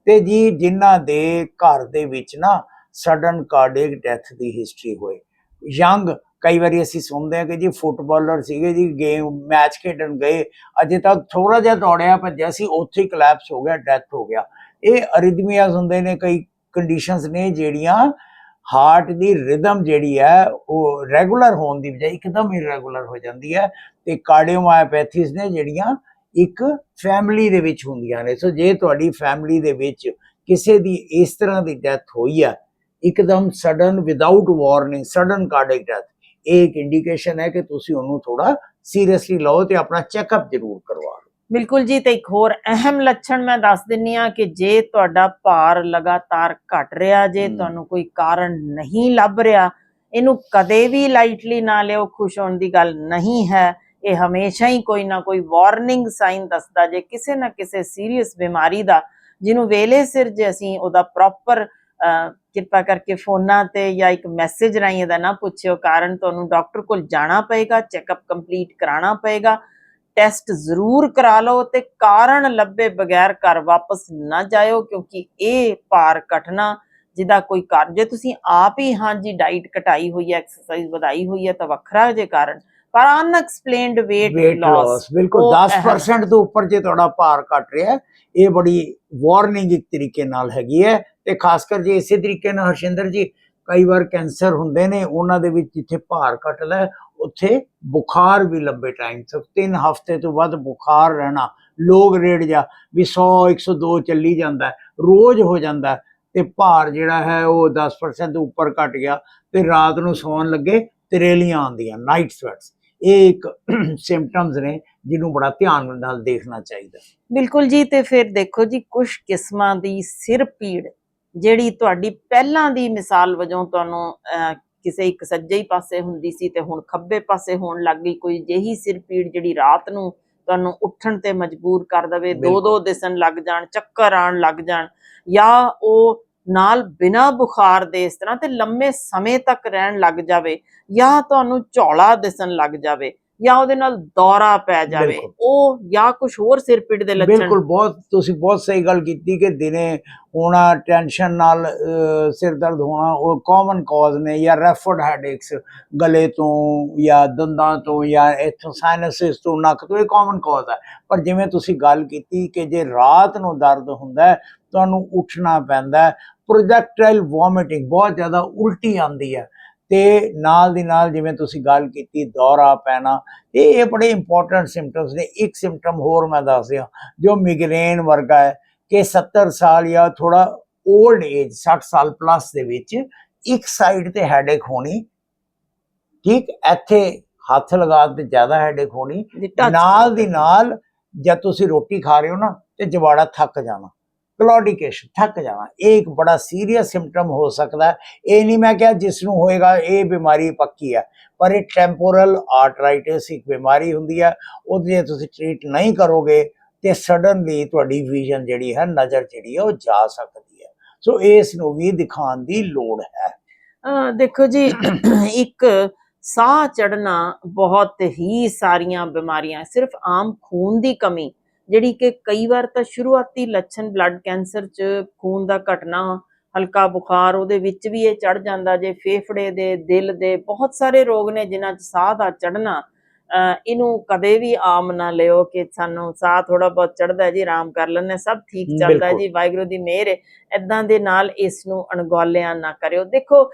ਤੇ ਜੀ ਜਿਨ੍ਹਾਂ ਦੇ ਘਰ ਦੇ ਵਿੱਚ ਨਾ ਸਡਨ ਕਾਰਡਿਕ ਡੈਥ ਦੀ ਹਿਸਟਰੀ ਹੋਏ ਯੰਗ ਕਈ ਵਾਰੀ ਅਸੀਂ ਸੁਣਦੇ ਹਾਂ ਕਿ ਜੀ ਫੁੱਟਬਾਲਰ ਸੀਗੇ ਜੀ, ਗੇਮ, ਮੈਚ ਖੇਡਣ ਗਏ, ਅਜੇ ਤੱਕ ਥੋੜਾ ਜਿਹਾ ਦੌੜਿਆ ਭੱਜਿਆ ਸੀ, ਉੱਥੇ ਹੀ ਕਲੈਪਸ ਹੋ ਗਿਆ ਡੈਥ ਹੋ ਗਿਆ। ਇਹ ਅਰਿਦਮੀਆਜ਼ ਹੁੰਦੇ ਨੇ, ਕਈ ਕੰਡੀਸ਼ਨਸ ਨੇ ਜਿਹੜੀਆਂ ਹਾਰਟ ਦੀ ਰਿਦਮ ਜਿਹੜੀ ਹੈ, ਉਹ ਰੈਗੂਲਰ ਹੋਣ ਦੀ ਬਜਾਏ ਇੱਕਦਮ ਇਰੈਗੂਲਰ ਹੋ ਜਾਂਦੀ ਹੈ ਤੇ ਕਾਰਡੀਓਮਾਇਓਪੈਥੀਜ਼ ਨੇ ਜਿਹੜੀਆਂ ਇੱਕ ਫੈਮਿਲੀ ਦੇ ਵਿੱਚ ਹੁੰਦੀਆਂ ਨੇ। ਸੋ ਜੇ ਤੁਹਾਡੀ ਫੈਮਿਲੀ ਦੇ ਵਿੱਚ ਕਿਸੇ ਦੀ ਇਸ ਤਰ੍ਹਾਂ ਦੀ ਡੈਥ ਹੋਈ ਹੈ, ਇੱਕਦਮ sudden without warning sudden cardiac death ਇਹ ਇੱਕ ਇੰਡੀਕੇਸ਼ਨ ਹੈ ਕਿ ਤੁਸੀਂ ਉਹਨੂੰ ਥੋੜਾ ਸੀਰੀਅਸਲੀ ਲਓ ਤੇ ਆਪਣਾ ਚੈੱਕਅਪ ਜ਼ਰੂਰ ਕਰਵਾਓ ਬਿਲਕੁਲ ਜੀ ਤੇ ਇੱਕ ਹੋਰ ਅਹਿਮ ਲੱਛਣ ਮੈਂ ਦੱਸ ਦਿੰਨੀ ਆ ਕਿ ਜੇ ਤੁਹਾਡਾ ਭਾਰ ਲਗਾਤਾਰ ਘਟ ਰਿਹਾ ਜੇ। ਤੁਹਾਨੂੰ ਕੋਈ ਕਾਰਨ ਨਹੀਂ ਲੱਭ ਰਿਹਾ ਇਹਨੂੰ ਕਦੇ ਵੀ ਲਾਈਟਲੀ ਨਾ ਲਿਓ ਖੁਸ਼ ਹੋਣ ਦੀ ਗੱਲ ਨਹੀਂ ਹੈ ਇਹ ਹਮੇਸ਼ਾ ਹੀ ਕੋਈ ਨਾ ਕੋਈ ਵਾਰਨਿੰਗ ਸਾਈਨ ਦੱਸਦਾ ਜੇ ਕਿਸੇ ਨਾ ਕਿਸੇ ਸੀਰੀਅਸ ਬਿਮਾਰੀ ਦਾ ਜਿਹਨੂੰ ਵੇਲੇ ਸਿਰ ਜੇ ਅਸੀਂ ਉਹਦਾ ਪ੍ਰੋਪਰ ਕਿਰਪਾ ਕਰਕੇ ਫੋਨਾਂ ਤੇ ਜਾਂ ਇੱਕ ਮੈਸੇਜ ਰਾਹੀਂ ਇਹਦਾ ਨਾ ਪੁੱਛਿਓ। ਕਾਰਨ ਤੁਹਾਨੂੰ ਡਾਕਟਰ ਕੋਲ ਜਾਣਾ ਪਏਗਾ ਚੈੱਕਅਪ ਕੰਪਲੀਟ ਕਰਾਉਣਾ ਪਏਗਾ। ਟੈਸਟ ਜ਼ਰੂਰ ਕਰਾ ਲਓ ਤੇ ਕਾਰਨ ਲੱਭੇ ਬਗੈਰ ਘਰ ਵਾਪਸ ਨਾ ਜਾਇਓ ਕਿਉਂਕਿ ਇਹ ਭਾਰ ਘਟਣਾ ਜਿਹਦਾ ਕੋਈ ਕਾਰਨ ਜੇ ਤੁਸੀਂ ਆਪ ਹੀ ਹਾਂਜੀ ਡਾਈਟ ਘਟਾਈ ਹੋਈ ਹੈ ਐਕਸਰਸਾਈਜ਼ ਵਧਾਈ ਹੋਈ ਹੈ ਤਾਂ ਵੱਖਰਾ ਜੇ ਕਾਰਨ। ਪਰ ਅਨਐਕਸਪਲੇਨਡ weight weight loss ਬਿਲਕੁਲ ਉਹ 10% ਤੋਂ ਉੱਪਰ ਜੇ ਤੁਹਾਡਾ ਭਾਰ ਘਟ ਰਿਹਾ ਇਹ ਬੜੀ ਵਾਰਨਿੰਗ ਇੱਕ ਤਰੀਕੇ ਨਾਲ ਹੈਗੀ ਹੈ। ਤੇ ਖਾਸ ਕਰ ਜੇ ਇਸੇ ਤਰੀਕੇ ਨਾਲ ਹਰਸ਼ਿੰਦਰ ਜੀ ਕਈ ਵਾਰ ਕੈਂਸਰ ਹੁੰਦੇ ਨੇ, ਉਹਨਾਂ ਦੇ ਵਿੱਚ ਜਿੱਥੇ ਭਾਰ ਘਟਦਾ ਉੱਥੇ ਬੁਖਾਰ ਵੀ ਲੰਬੇ ਟਾਈਮ ਤੱਕ 3 ਹਫ਼ਤੇ ਤੋਂ ਵੱਧ ਬੁਖਾਰ ਰਹਿਣਾ ਲੋਗ ਰੇਡ ਜਾ ਵੀ 100 102 ਚੱਲੀ ਜਾਂਦਾ ਰੋਜ਼ ਹੋ ਜਾਂਦਾ ਤੇ ਭਾਰ ਜਿਹੜਾ ਹੈ ਉਹ 10% ਉੱਪਰ ਘਟ ਗਿਆ ਤੇ ਰਾਤ ਨੂੰ ਸੌਣ ਲੱਗੇ, ਤਰੇਲੀਆਂ ਆਉਂਦੀਆਂ ਨਾਈਟ ਸਵੈਟਸ ਇਹ ਇੱਕ [CLEARS THROAT] ਸਿੰਪਟਮਸ ਨੇ ਜਿਹਨੂੰ ਬੜਾ ਧਿਆਨ ਨਾਲ ਦੇਖਣਾ ਚਾਹੀਦਾ। ਬਿਲਕੁਲ ਜੀ, ਤੇ ਫਿਰ ਦੇਖੋ ਜੀ ਕੁਝ ਕਿਸਮਾਂ ਦੀ ਸਿਰ ਪੀੜ ਜਿਹੜੀ ਤੁਹਾਡੀ ਪਹਿਲਾਂ ਦੀ ਮਿਸਾਲ ਵਜੋਂ ਤੁਹਾਨੂੰ ਕਿਸੇ ਇੱਕ ਸੱਜੇ ਹੀ ਪਾਸੇ ਹੁੰਦੀ ਸੀ ਤੇ ਹੁਣ ਖੱਬੇ ਪਾਸੇ ਹੋਣ ਲੱਗ ਗਈ ਕੋਈ ਜਿਹੀ ਸਿਰ ਪੀੜ ਜਿਹੜੀ ਰਾਤ ਨੂੰ ਤੁਹਾਨੂੰ ਉੱਠਣ ਤੇ ਮਜਬੂਰ ਕਰ ਦਵੇ ਦੋ। ਦੋ ਦਿਸਣ ਲੱਗ ਜਾਣ ਚੱਕਰ ਆਣ ਲੱਗ ਜਾਣ ਜਾਂ ਉਹ ਨਾਲ ਬਿਨਾ ਬੁਖਾਰ ਦੇ ਇਸ ਤਰ੍ਹਾਂ ਤੇ ਲੰਮੇ ਸਮੇਂ ਤੱਕ ਰਹਿਣ ਲੱਗ ਜਾਵੇ ਜਾਂ ਤੁਹਾਨੂੰ ਝੋਲਾ ਦਿਸਣ ਲੱਗ ਜਾਵੇ ਜਾਂ ਉਹਦੇ ਨਾਲ ਦੌਰਾ ਪੈ ਜਾਵੇ। ਉਹ ਜਾਂ ਕੁਝ ਹੋਰ ਸਿਰ ਪੀੜ ਦੇ ਲੱਛਣ। ਬਿਲਕੁਲ ਬਹੁਤ ਤੁਸੀਂ ਬਹੁਤ ਸਹੀ ਗੱਲ ਕੀਤੀ ਕਿ ਦਿਨੇ ਹੋਣਾ ਟੈਨਸ਼ਨ ਨਾਲ ਸਿਰ ਦਰਦ ਹੋਣਾ ਉਹ ਕਾਮਨ ਕਾਜ਼ ਨੇ ਜਾਂ ਰੈਫਰਡ ਹੈਡੇਕਸ ਗਲੇ ਤੋਂ ਜਾਂ ਦੰਦਾਂ ਤੋਂ ਜਾਂ ਇਥੋਂ ਸਾਈਨਸਿਸ ਤੋਂ ਨੱਕ ਤੋਂ ਇਹ ਕਾਮਨ ਕਾਜ਼ ਹੈ ਪਰ ਜਿਵੇਂ ਤੁਸੀਂ ਗੱਲ ਕੀਤੀ ਕਿ ਜੇ ਰਾਤ ਨੂੰ ਦਰਦ ਹੁੰਦਾ ਤੁਹਾਨੂੰ ਉੱਠਣਾ ਪੈਂਦਾ ਪ੍ਰੋਜੈਕਟਾਈਲ ਵੋਮਿਟਿੰਗ ਬਹੁਤ ਜ਼ਿਆਦਾ ਉਲਟੀ ਆਉਂਦੀ ਹੈ। ਤੇ ਨਾਲ ਦੀ ਨਾਲ ਜਿਵੇਂ ਤੁਸੀਂ ਗੱਲ ਕੀਤੀ ਦੌਰਾ ਪੈਣਾ ਇਹ ਇਹ ਬੜੇ ਇੰਪੋਰਟੈਂਟ ਸਿੰਪਟਮਸ ਨੇ। ਇੱਕ ਸਿੰਪਟਮ ਹੋਰ ਮੈਂ ਦੱਸ ਦਿਆਂ ਜੋ ਮਿਗਰੇਨ ਵਰਗਾ ਹੈ ਕਿ 70 ਸਾਲ ਜਾਂ ਥੋੜਾ 올ਡ ਏਜ 60 ਸਾਲ ਪਲੱਸ ਦੇ ਵਿੱਚ ਇੱਕ ਸਾਈਡ ਤੇ ਹੈਡੇਕ ਹੋਣੀ ਠੀਕ? ਇੱਥੇ ਹੱਥ ਲਗਾ ਤੇ ਜ਼ਿਆਦਾ ਹੈਡੇਕ ਹੋਣੀ ਨਾਲ ਦੀ ਨਾਲ ਜਦ ਤੁਸੀਂ ਰੋਟੀ ਖਾ ਰਹੇ ਹੋ ਨਾ ਤੇ ਜਵਾੜਾ ਥੱਕ ਜਾਣਾ। ਕਲੋਡੀਕੇਸ਼ਨ ਥੱਕ ਜਾਣਾ ਇਹ ਇੱਕ ਬੜਾ ਸੀਰੀਅਸ ਸਿੰਪਟਮ ਹੋ ਸਕਦਾ ਇਹ ਨਹੀਂ ਮੈਂ ਕਿਹਾ ਜਿਸ ਨੂੰ ਹੋਏਗਾ, ਇਹ ਬਿਮਾਰੀ ਪੱਕੀ ਹੈ। ਪਰ ਇਹ ਟੈਂਪੋਰਲ ਆਰਟਰਾਈਟਿਸ ਇੱਕ ਬਿਮਾਰੀ ਹੁੰਦੀ ਹੈ। ਉਹ ਜੇ ਤੁਸੀਂ ਟ੍ਰੀਟ ਨਹੀਂ ਕਰੋਗੇ, ਤੇ ਸਡਨਲੀ ਤੁਹਾਡੀ ਵਿਜ਼ਨ ਜਿਹੜੀ ਹੈ, ਨਜ਼ਰ ਜਿਹੜੀ ਹੈ, ਉਹ ਜਾ ਸਕਦੀ ਹੈ। ਸੋ ਇਸ ਨੂੰ ਵੀ ਦਿਖਾਉਣ ਦੀ ਲੋੜ ਹੈ। ਦੇਖੋ ਜੀ, ਇੱਕ ਸਾਹ ਚੜਨਾ ਬਹੁਤ ਹੀ ਸਾਰੀਆਂ ਬਿਮਾਰੀਆਂ, ਸਿਰਫ ਆਮ ਖੂਨ ਦੀ ਕਮੀ ਜਿਹੜੀ ਕਿ ਕਈ ਵਾਰ ਤਾਂ ਸ਼ੁਰੂਆਤੀ ਲੱਛਣ ਬਲੱਡ ਕੈਂਸਰ ਚ ਖੂਨ ਦਾ ਘਟਨਾ, ਹਲਕਾ ਬੁਖਾਰ, ਉਹਦੇ ਵਿੱਚ ਵੀ ਇਹ ਚੜ ਜਾਂਦਾ ਜੇ ਫੇਫੜੇ ਦੇ, ਦਿਲ ਦੇ, ਬਹੁਤ ਸਾਰੇ ਰੋਗ ਨੇ ਜਿਨ੍ਹਾਂ 'ਚ ਸਾਹ ਦਾ ਚੜਨਾ ਇਹਨੂੰ ਕਦੇ ਵੀ ਆਮ ਨਾ ਲਿਓ ਕਿ ਸਾਨੂੰ ਸਾਹ ਥੋੜਾ ਬਹੁਤ ਚੜਦਾ ਜੀ ਆਰਾਮ ਕਰ ਹਾਂ, ਸਭ ਠੀਕ ਚੱਲਦਾ। ਜੀ ਵਾਹਿਗੁਰੂ ਦੀ ਮਿਹਰ ਹੈ। ਇਦਾਂ ਦੇ ਨਾਲ ਇਸ ਨੂੰ ਅਣਗੌਲਿਆਂ ਨਾ ਕਰਿਓ। ਦੇਖੋ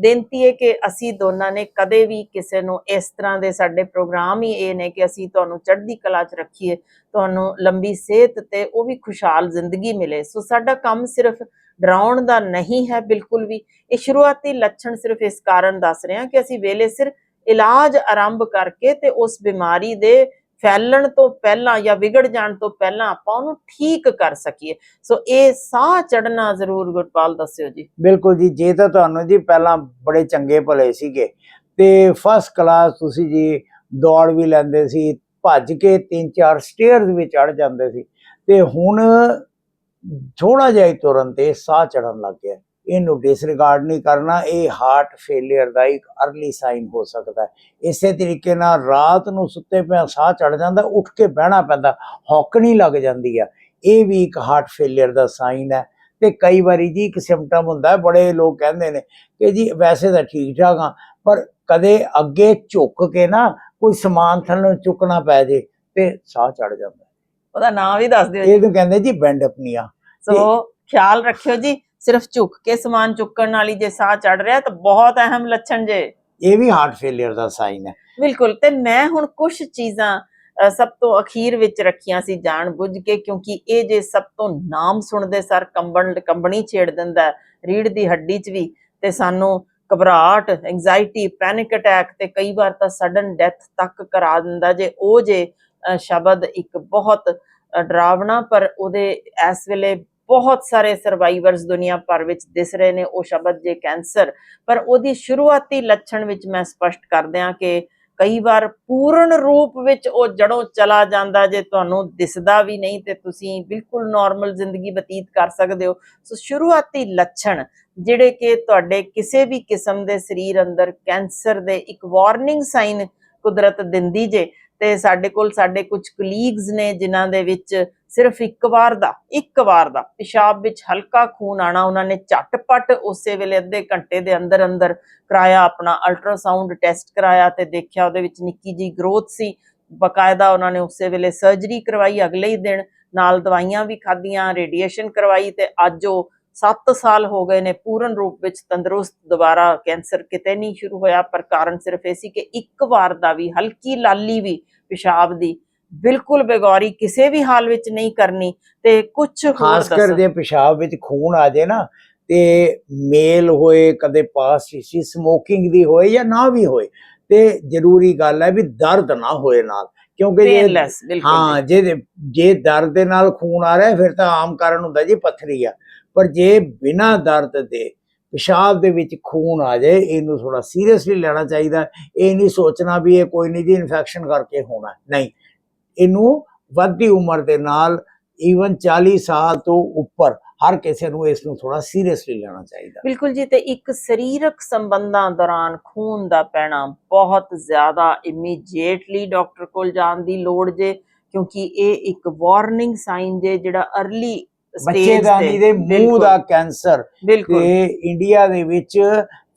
ਬੇਨਤੀ ਹੈ ਕਿ ਅਸੀਂ ਦੋਨਾਂ ਨੇ ਕਦੇ ਵੀ ਕਿਸੇ ਨੂੰ ਇਸ ਤਰ੍ਹਾਂ ਦੇ ਸਾਡੇ ਪ੍ਰੋਗਰਾਮ ਹੀ ਇਹ ਨੇ ਕਿ ਅਸੀਂ ਤੁਹਾਨੂੰ ਚੜ੍ਹਦੀ ਕਲਾ 'ਚ ਰੱਖੀਏ ਤੁਹਾਨੂੰ ਲੰਬੀ ਸਿਹਤ ਤੇ ਉਹ ਵੀ ਖੁਸ਼ਹਾਲ ਜ਼ਿੰਦਗੀ ਮਿਲੇ। ਸੋ ਸਾਡਾ ਕੰਮ ਸਿਰਫ ਡਰਾਉਣ ਦਾ ਨਹੀਂ ਹੈ ਬਿਲਕੁਲ ਵੀ। ਇਹ ਸ਼ੁਰੂਆਤੀ ਲੱਛਣ ਸਿਰਫ ਇਸ ਕਾਰਨ ਦੱਸ ਰਹੇ ਹਾਂ ਕਿ ਅਸੀਂ ਵੇਲੇ ਸਿਰ ਇਲਾਜ ਆਰੰਭ ਕਰਕੇ ਤੇ ਉਸ ਬਿਮਾਰੀ ਦੇ ਫੈਲਣ ਤੋਂ ਪਹਿਲਾਂ ਜਾਂ ਵਿਗੜ ਜਾਣ ਤੋਂ ਪਹਿਲਾਂ ਆਪਾਂ ਉਹਨੂੰ ਠੀਕ ਕਰ ਸਕੀਏ। ਸੋ ਇਹ ਸਾਹ ਚੜਨਾ ਜ਼ਰੂਰ ਗੁਰਪਾਲ ਦੱਸਿਓ ਜੀ। ਬਿਲਕੁਲ ਜੀ, ਜੇ ਤਾਂ ਤੁਹਾਨੂੰ ਜੀ ਪਹਿਲਾਂ ਬੜੇ ਚੰਗੇ ਭਲੇ ਸੀਗੇ ਤੇ ਫਸਟ ਕਲਾਸ ਤੁਸੀਂ ਜੀ ਦੌੜ ਵੀ ਲੈਂਦੇ ਸੀ, ਭੱਜ ਕੇ ਤਿੰਨ ਚਾਰ ਸਟੇਅਰਸ ਵੀ ਚੜ ਜਾਂਦੇ ਸੀ ਤੇ ਹੁਣ ਥੋੜਾ ਜਿਹਾ ਹੀ ਤੁਰਨ ਤੇ ਸਾਹ ਚੜਨ ਲੱਗ ਗਿਆ। ਇਹਨੂੰ ਡਿਸਰਿਗਾਰਡ ਨਹੀਂ ਕਰਨਾ ਇਹ ਹਾਰਟ ਫੇਲਿਅਰ ਦਾ ਇੱਕ ਅਰਲੀ ਸਾਈਨ ਹੋ ਸਕਦਾ ਹੈ। ਇਸੇ ਤਰੀਕੇ ਨਾਲ ਰਾਤ ਨੂੰ ਸੁੱਤੇ ਪਿਆ ਸਾਹ ਚੜ ਜਾਂਦਾ ਉੱਠ ਕੇ ਬਹਿਣਾ ਪੈਂਦਾ ਹੌਕਣੀ ਲੱਗ ਜਾਂਦੀ ਆ। ਇਹ ਵੀ ਇੱਕ ਹਾਰਟ ਫੇਲਿਅਰ ਦਾ ਸਾਈਨ ਹੈ। ਤੇ ਕਈ ਵਾਰੀ ਜੀ ਇੱਕ ਸਿੰਪਟਮ ਹੁੰਦਾ ਬੜੇ ਲੋਕ ਕਹਿੰਦੇ ਨੇ ਕਿ ਜੀ ਵੈਸੇ ਤਾਂ ਠੀਕ ਠਾਕ ਆ ਪਰ ਕਦੇ ਅੱਗੇ ਝੁੱਕ ਕੇ ਨਾ ਕੋਈ ਸਮਾਨ ਥੱਲੋਂ ਚੁੱਕਣਾ ਪੈ ਜੇ ਤੇ ਸਾਹ ਚੜ ਜਾਂਦਾ। ਉਹਦਾ ਨਾਮ ਵੀ ਦੱਸ ਦਿਓ ਜੀ। ਇਹਨੂੰ ਕਹਿੰਦੇ ਜੀ ਬੈਂਡ ਅਪਨੀਆ ਸੋ ਖਿਆਲ ਰੱਖਿਓ ਜੀ ਸਿਰਫ ਝੁੱਕ ਕੇ ਸਮਾਨ ਚੁੱਕਣ ਵਾਲੀ ਜੇ ਸਾਹ ਚੜ ਰਿਹਾ ਤਾਂ ਬਹੁਤ ਅਹਿਮ ਲੱਛਣ ਜੇ। ਇਹ ਵੀ ਹਾਰਟ ਫੇਲਿਅਰ ਦਾ ਸਾਈਨ ਹੈ। ਬਿਲਕੁਲ ਤੇ ਮੈਂ ਹੁਣ ਕੁਝ ਚੀਜ਼ਾਂ ਸਭ ਤੋਂ ਅਖੀਰ ਵਿੱਚ ਰੱਖੀਆਂ ਸੀ ਜਾਣ ਬੁੱਝ ਕੇ ਕਿਉਂਕਿ ਇਹ ਜੇ ਸਭ ਤੋਂ ਨਾਮ ਸੁਣਦੇ ਸਰ ਕੰਬਣ ਕੰਬਣੀ ਛੇੜ ਦਿੰਦਾ ਰੀੜ ਦੀ ਹੱਡੀ 'ਚ ਵੀ ਤੇ ਸਾਨੂੰ ਘਬਰਾਹਟ ਐਂਜ਼ਾਈਟੀ ਪੈਨਿਕ ਅਟੈਕ ਤੇ ਕਈ ਵਾਰ ਤਾਂ ਸਡਨ ਡੈਥ ਤੱਕ ਕਰਾ ਦਿੰਦਾ ਜੇ। ਉਹ ਜੇ ਸ਼ਬਦ ਇੱਕ ਬਹੁਤ ਡਰਾਵਣਾ ਪਰ ਉਹਦੇ ਇਸ ਵੇਲੇ ਬਹੁਤ ਸਾਰੇ ਸਰਵਾਈਵਰਸ ਦੁਨੀਆ ਭਰ ਵਿੱਚ ਦਿਸ ਰਹੇ ਨੇ, ਉਹ ਸ਼ਬਦ ਜੇ ਕੈਂਸਰ, ਪਰ ਉਹਦੀ ਸ਼ੁਰੂਆਤੀ ਲੱਛਣ ਵਿੱਚ ਮੈਂ ਸਪਸ਼ਟ ਕਰ ਦਿਆਂ ਕਿ ਕਈ ਵਾਰ ਪੂਰਨ ਰੂਪ ਵਿੱਚ ਉਹ ਜੜੋਂ ਚਲਾ ਜਾਂਦਾ, ਜੇ ਤੁਹਾਨੂੰ ਦਿਸਦਾ ਵੀ ਨਹੀਂ ਤੇ ਤੁਸੀਂ ਬਿਲਕੁਲ ਨਾਰਮਲ ਜ਼ਿੰਦਗੀ ਬਤੀਤ ਕਰ ਸਕਦੇ ਹੋ। ਸੋ ਸ਼ੁਰੂਆਤੀ ਲੱਛਣ ਜਿਹੜੇ ਕਿ ਤੁਹਾਡੇ ਕਿਸੇ ਵੀ ਕਿਸਮ ਦੇ ਸਰੀਰ ਅੰਦਰ ਕੈਂਸਰ ਦੇ ਇੱਕ ਵਾਰਨਿੰਗ ਸਾਈਨ ਕੁਦਰਤ ਦਿੰਦੀ ਜੇ ਤੇ ਸਾਡੇ ਕੋਲ ਸਾਡੇ ਕੁਝ ਕਲੀਗਸ ਨੇ ਜਿਨ੍ਹਾਂ ਦੇ ਵਿੱਚ ਸਿਰਫ ਇੱਕ ਵਾਰ ਦਾ, ਇੱਕ ਵਾਰ ਦਾ ਪਿਸ਼ਾਬ ਵਿੱਚ ਹਲਕਾ ਖੂਨ ਆਣਾ, ਉਹਨਾਂ ਨੇ ਝਟਪਟ ਉਸੇ ਵੇਲੇ ਅੱਧੇ ਘੰਟੇ ਦੇ ਅੰਦਰ ਅੰਦਰ ਕਰਾਇਆ, ਆਪਣਾ ਅਲਟਰਾਸਾਊਂਡ ਟੈਸਟ ਕਰਾਇਆ ਤੇ ਦੇਖਿਆ ਉਹਦੇ ਵਿੱਚ ਨਿੱਕੀ ਜੀ ਗਰੋਥ ਸੀ। ਬਕਾਇਦਾ ਉਹਨਾਂ ਨੇ ਉਸੇ ਵੇਲੇ ਸਰਜਰੀ ਕਰਵਾਈ ਅਗਲੇ ਹੀ ਦਿਨ, ਨਾਲ ਦਵਾਈਆਂ ਵੀ ਖਾਧੀਆਂ ਰੇਡੀਏਸ਼ਨ ਕਰਵਾਈ ਤੇ ਅੱਜ ਉਹ 7 ਸਾਲ ਹੋ ਗਏ ਨੇ ਪੂਰਨ ਰੂਪ ਵਿੱਚ ਤੰਦਰੁਸਤ, ਦੁਬਾਰਾ ਕੈਂਸਰ ਕਿਤੇ ਨਹੀਂ ਸ਼ੁਰੂ ਹੋਇਆ, ਪਰ ਕਾਰਨ ਸਿਰਫ ਇਹ ਸੀ ਕਿ ਇੱਕ ਵਾਰ ਦਾ ਵੀ, ਹਲਕੀ ਲਾਲੀ ਵੀ ਪਿਸ਼ਾਬ ਦੀ ਬਿਲਕੁਲ ਬੇਗੌਰੀ ਕਿਸੇ ਵੀ ਹਾਲ ਵਿੱਚ ਨਹੀਂ ਕਰਨੀ ਤੇ ਕੁਝ ਖਾਸ ਕਰ ਦੱਸੋ। ਜੇ ਪਿਸ਼ਾਬ ਵਿੱਚ ਖੂਨ ਆ ਜਾਏ ਨਾ ਤੇ ਮੇਲ ਹੋਏ ਕਦੇ ਪਾਸ ਸੀ ਸਮੋਕਿੰਗ ਦੀ ਹੋਏ ਜਾਂ ਨਾ ਵੀ ਹੋਏ ਤੇ ਜ਼ਰੂਰੀ ਗੱਲ ਹੈ ਵੀ ਦਰਦ ਨਾ ਹੋਏ ਨਾਲ ਕਿਉਂਕਿ ਜੇ ਹਾਂ ਜੇ ਜੇ ਦਰਦ ਦੇ ਨਾਲ ਖੂਨ ਆ ਰਿਹਾ ਫਿਰ ਤਾਂ ਆਮ ਕਾਰਨ ਹੁੰਦਾ ਜੀ ਪੱਥਰੀ ਆ ਪਰ ਜੇ ਬਿਨਾਂ ਦਰਦ ਦੇ ਪਿਸ਼ਾਬ ਦੇ ਵਿੱਚ ਖੂਨ ਆ ਜਾਏ, ਇਹਨੂੰ ਥੋੜਾ ਸੀਰੀਅਸਲੀ ਲੈਣਾ ਚਾਹੀਦਾ। ਇਹ ਨਹੀਂ ਸੋਚਣਾ ਵੀ ਇਹ ਕੋਈ ਨਹੀਂ ਜੀ ਇਨਫੈਕਸ਼ਨ ਕਰਕੇ ਹੋਣਾ। ਨਹੀਂ। ਇਹਨੂੰ ਵੱਧਦੀ ਉਮਰ ਦੇ ਨਾਲ ਈਵਨ 40 ਸਾਲ ਤੋਂ ਉੱਪਰ, ਹਰ ਕਿਸੇ ਨੂੰ ਇਸ ਨੂੰ ਥੋੜਾ ਸੀਰੀਅਸਲੀ ਲੈਣਾ ਚਾਹੀਦਾ। ਬਿਲਕੁਲ ਜੀ, ਤੇ ਇੱਕ ਸਰੀਰਕ ਸੰਬੰਧਾਂ ਦੌਰਾਨ ਖੂਨ ਦਾ ਪੈਣਾ ਬਹੁਤ ਜ਼ਿਆਦਾ ਇਮੀਡੀਏਟਲੀ ਡਾਕਟਰ ਕੋਲ ਜਾਣ ਦੀ ਲੋੜ ਜੇ, ਕਿਉਂਕਿ ਇਹ ਇੱਕ ਵਾਰਨਿੰਗ ਸਾਈਨ ਜੇ, ਜਿਹੜਾ ਅਰਲੀ ਬੱਚੇਦਾਨੀ ਦੇ ਮੂੰਹ ਦਾ ਕੈਂਸਰ ਤੇ ਇੰਡੀਆ ਦੇ ਵਿੱਚ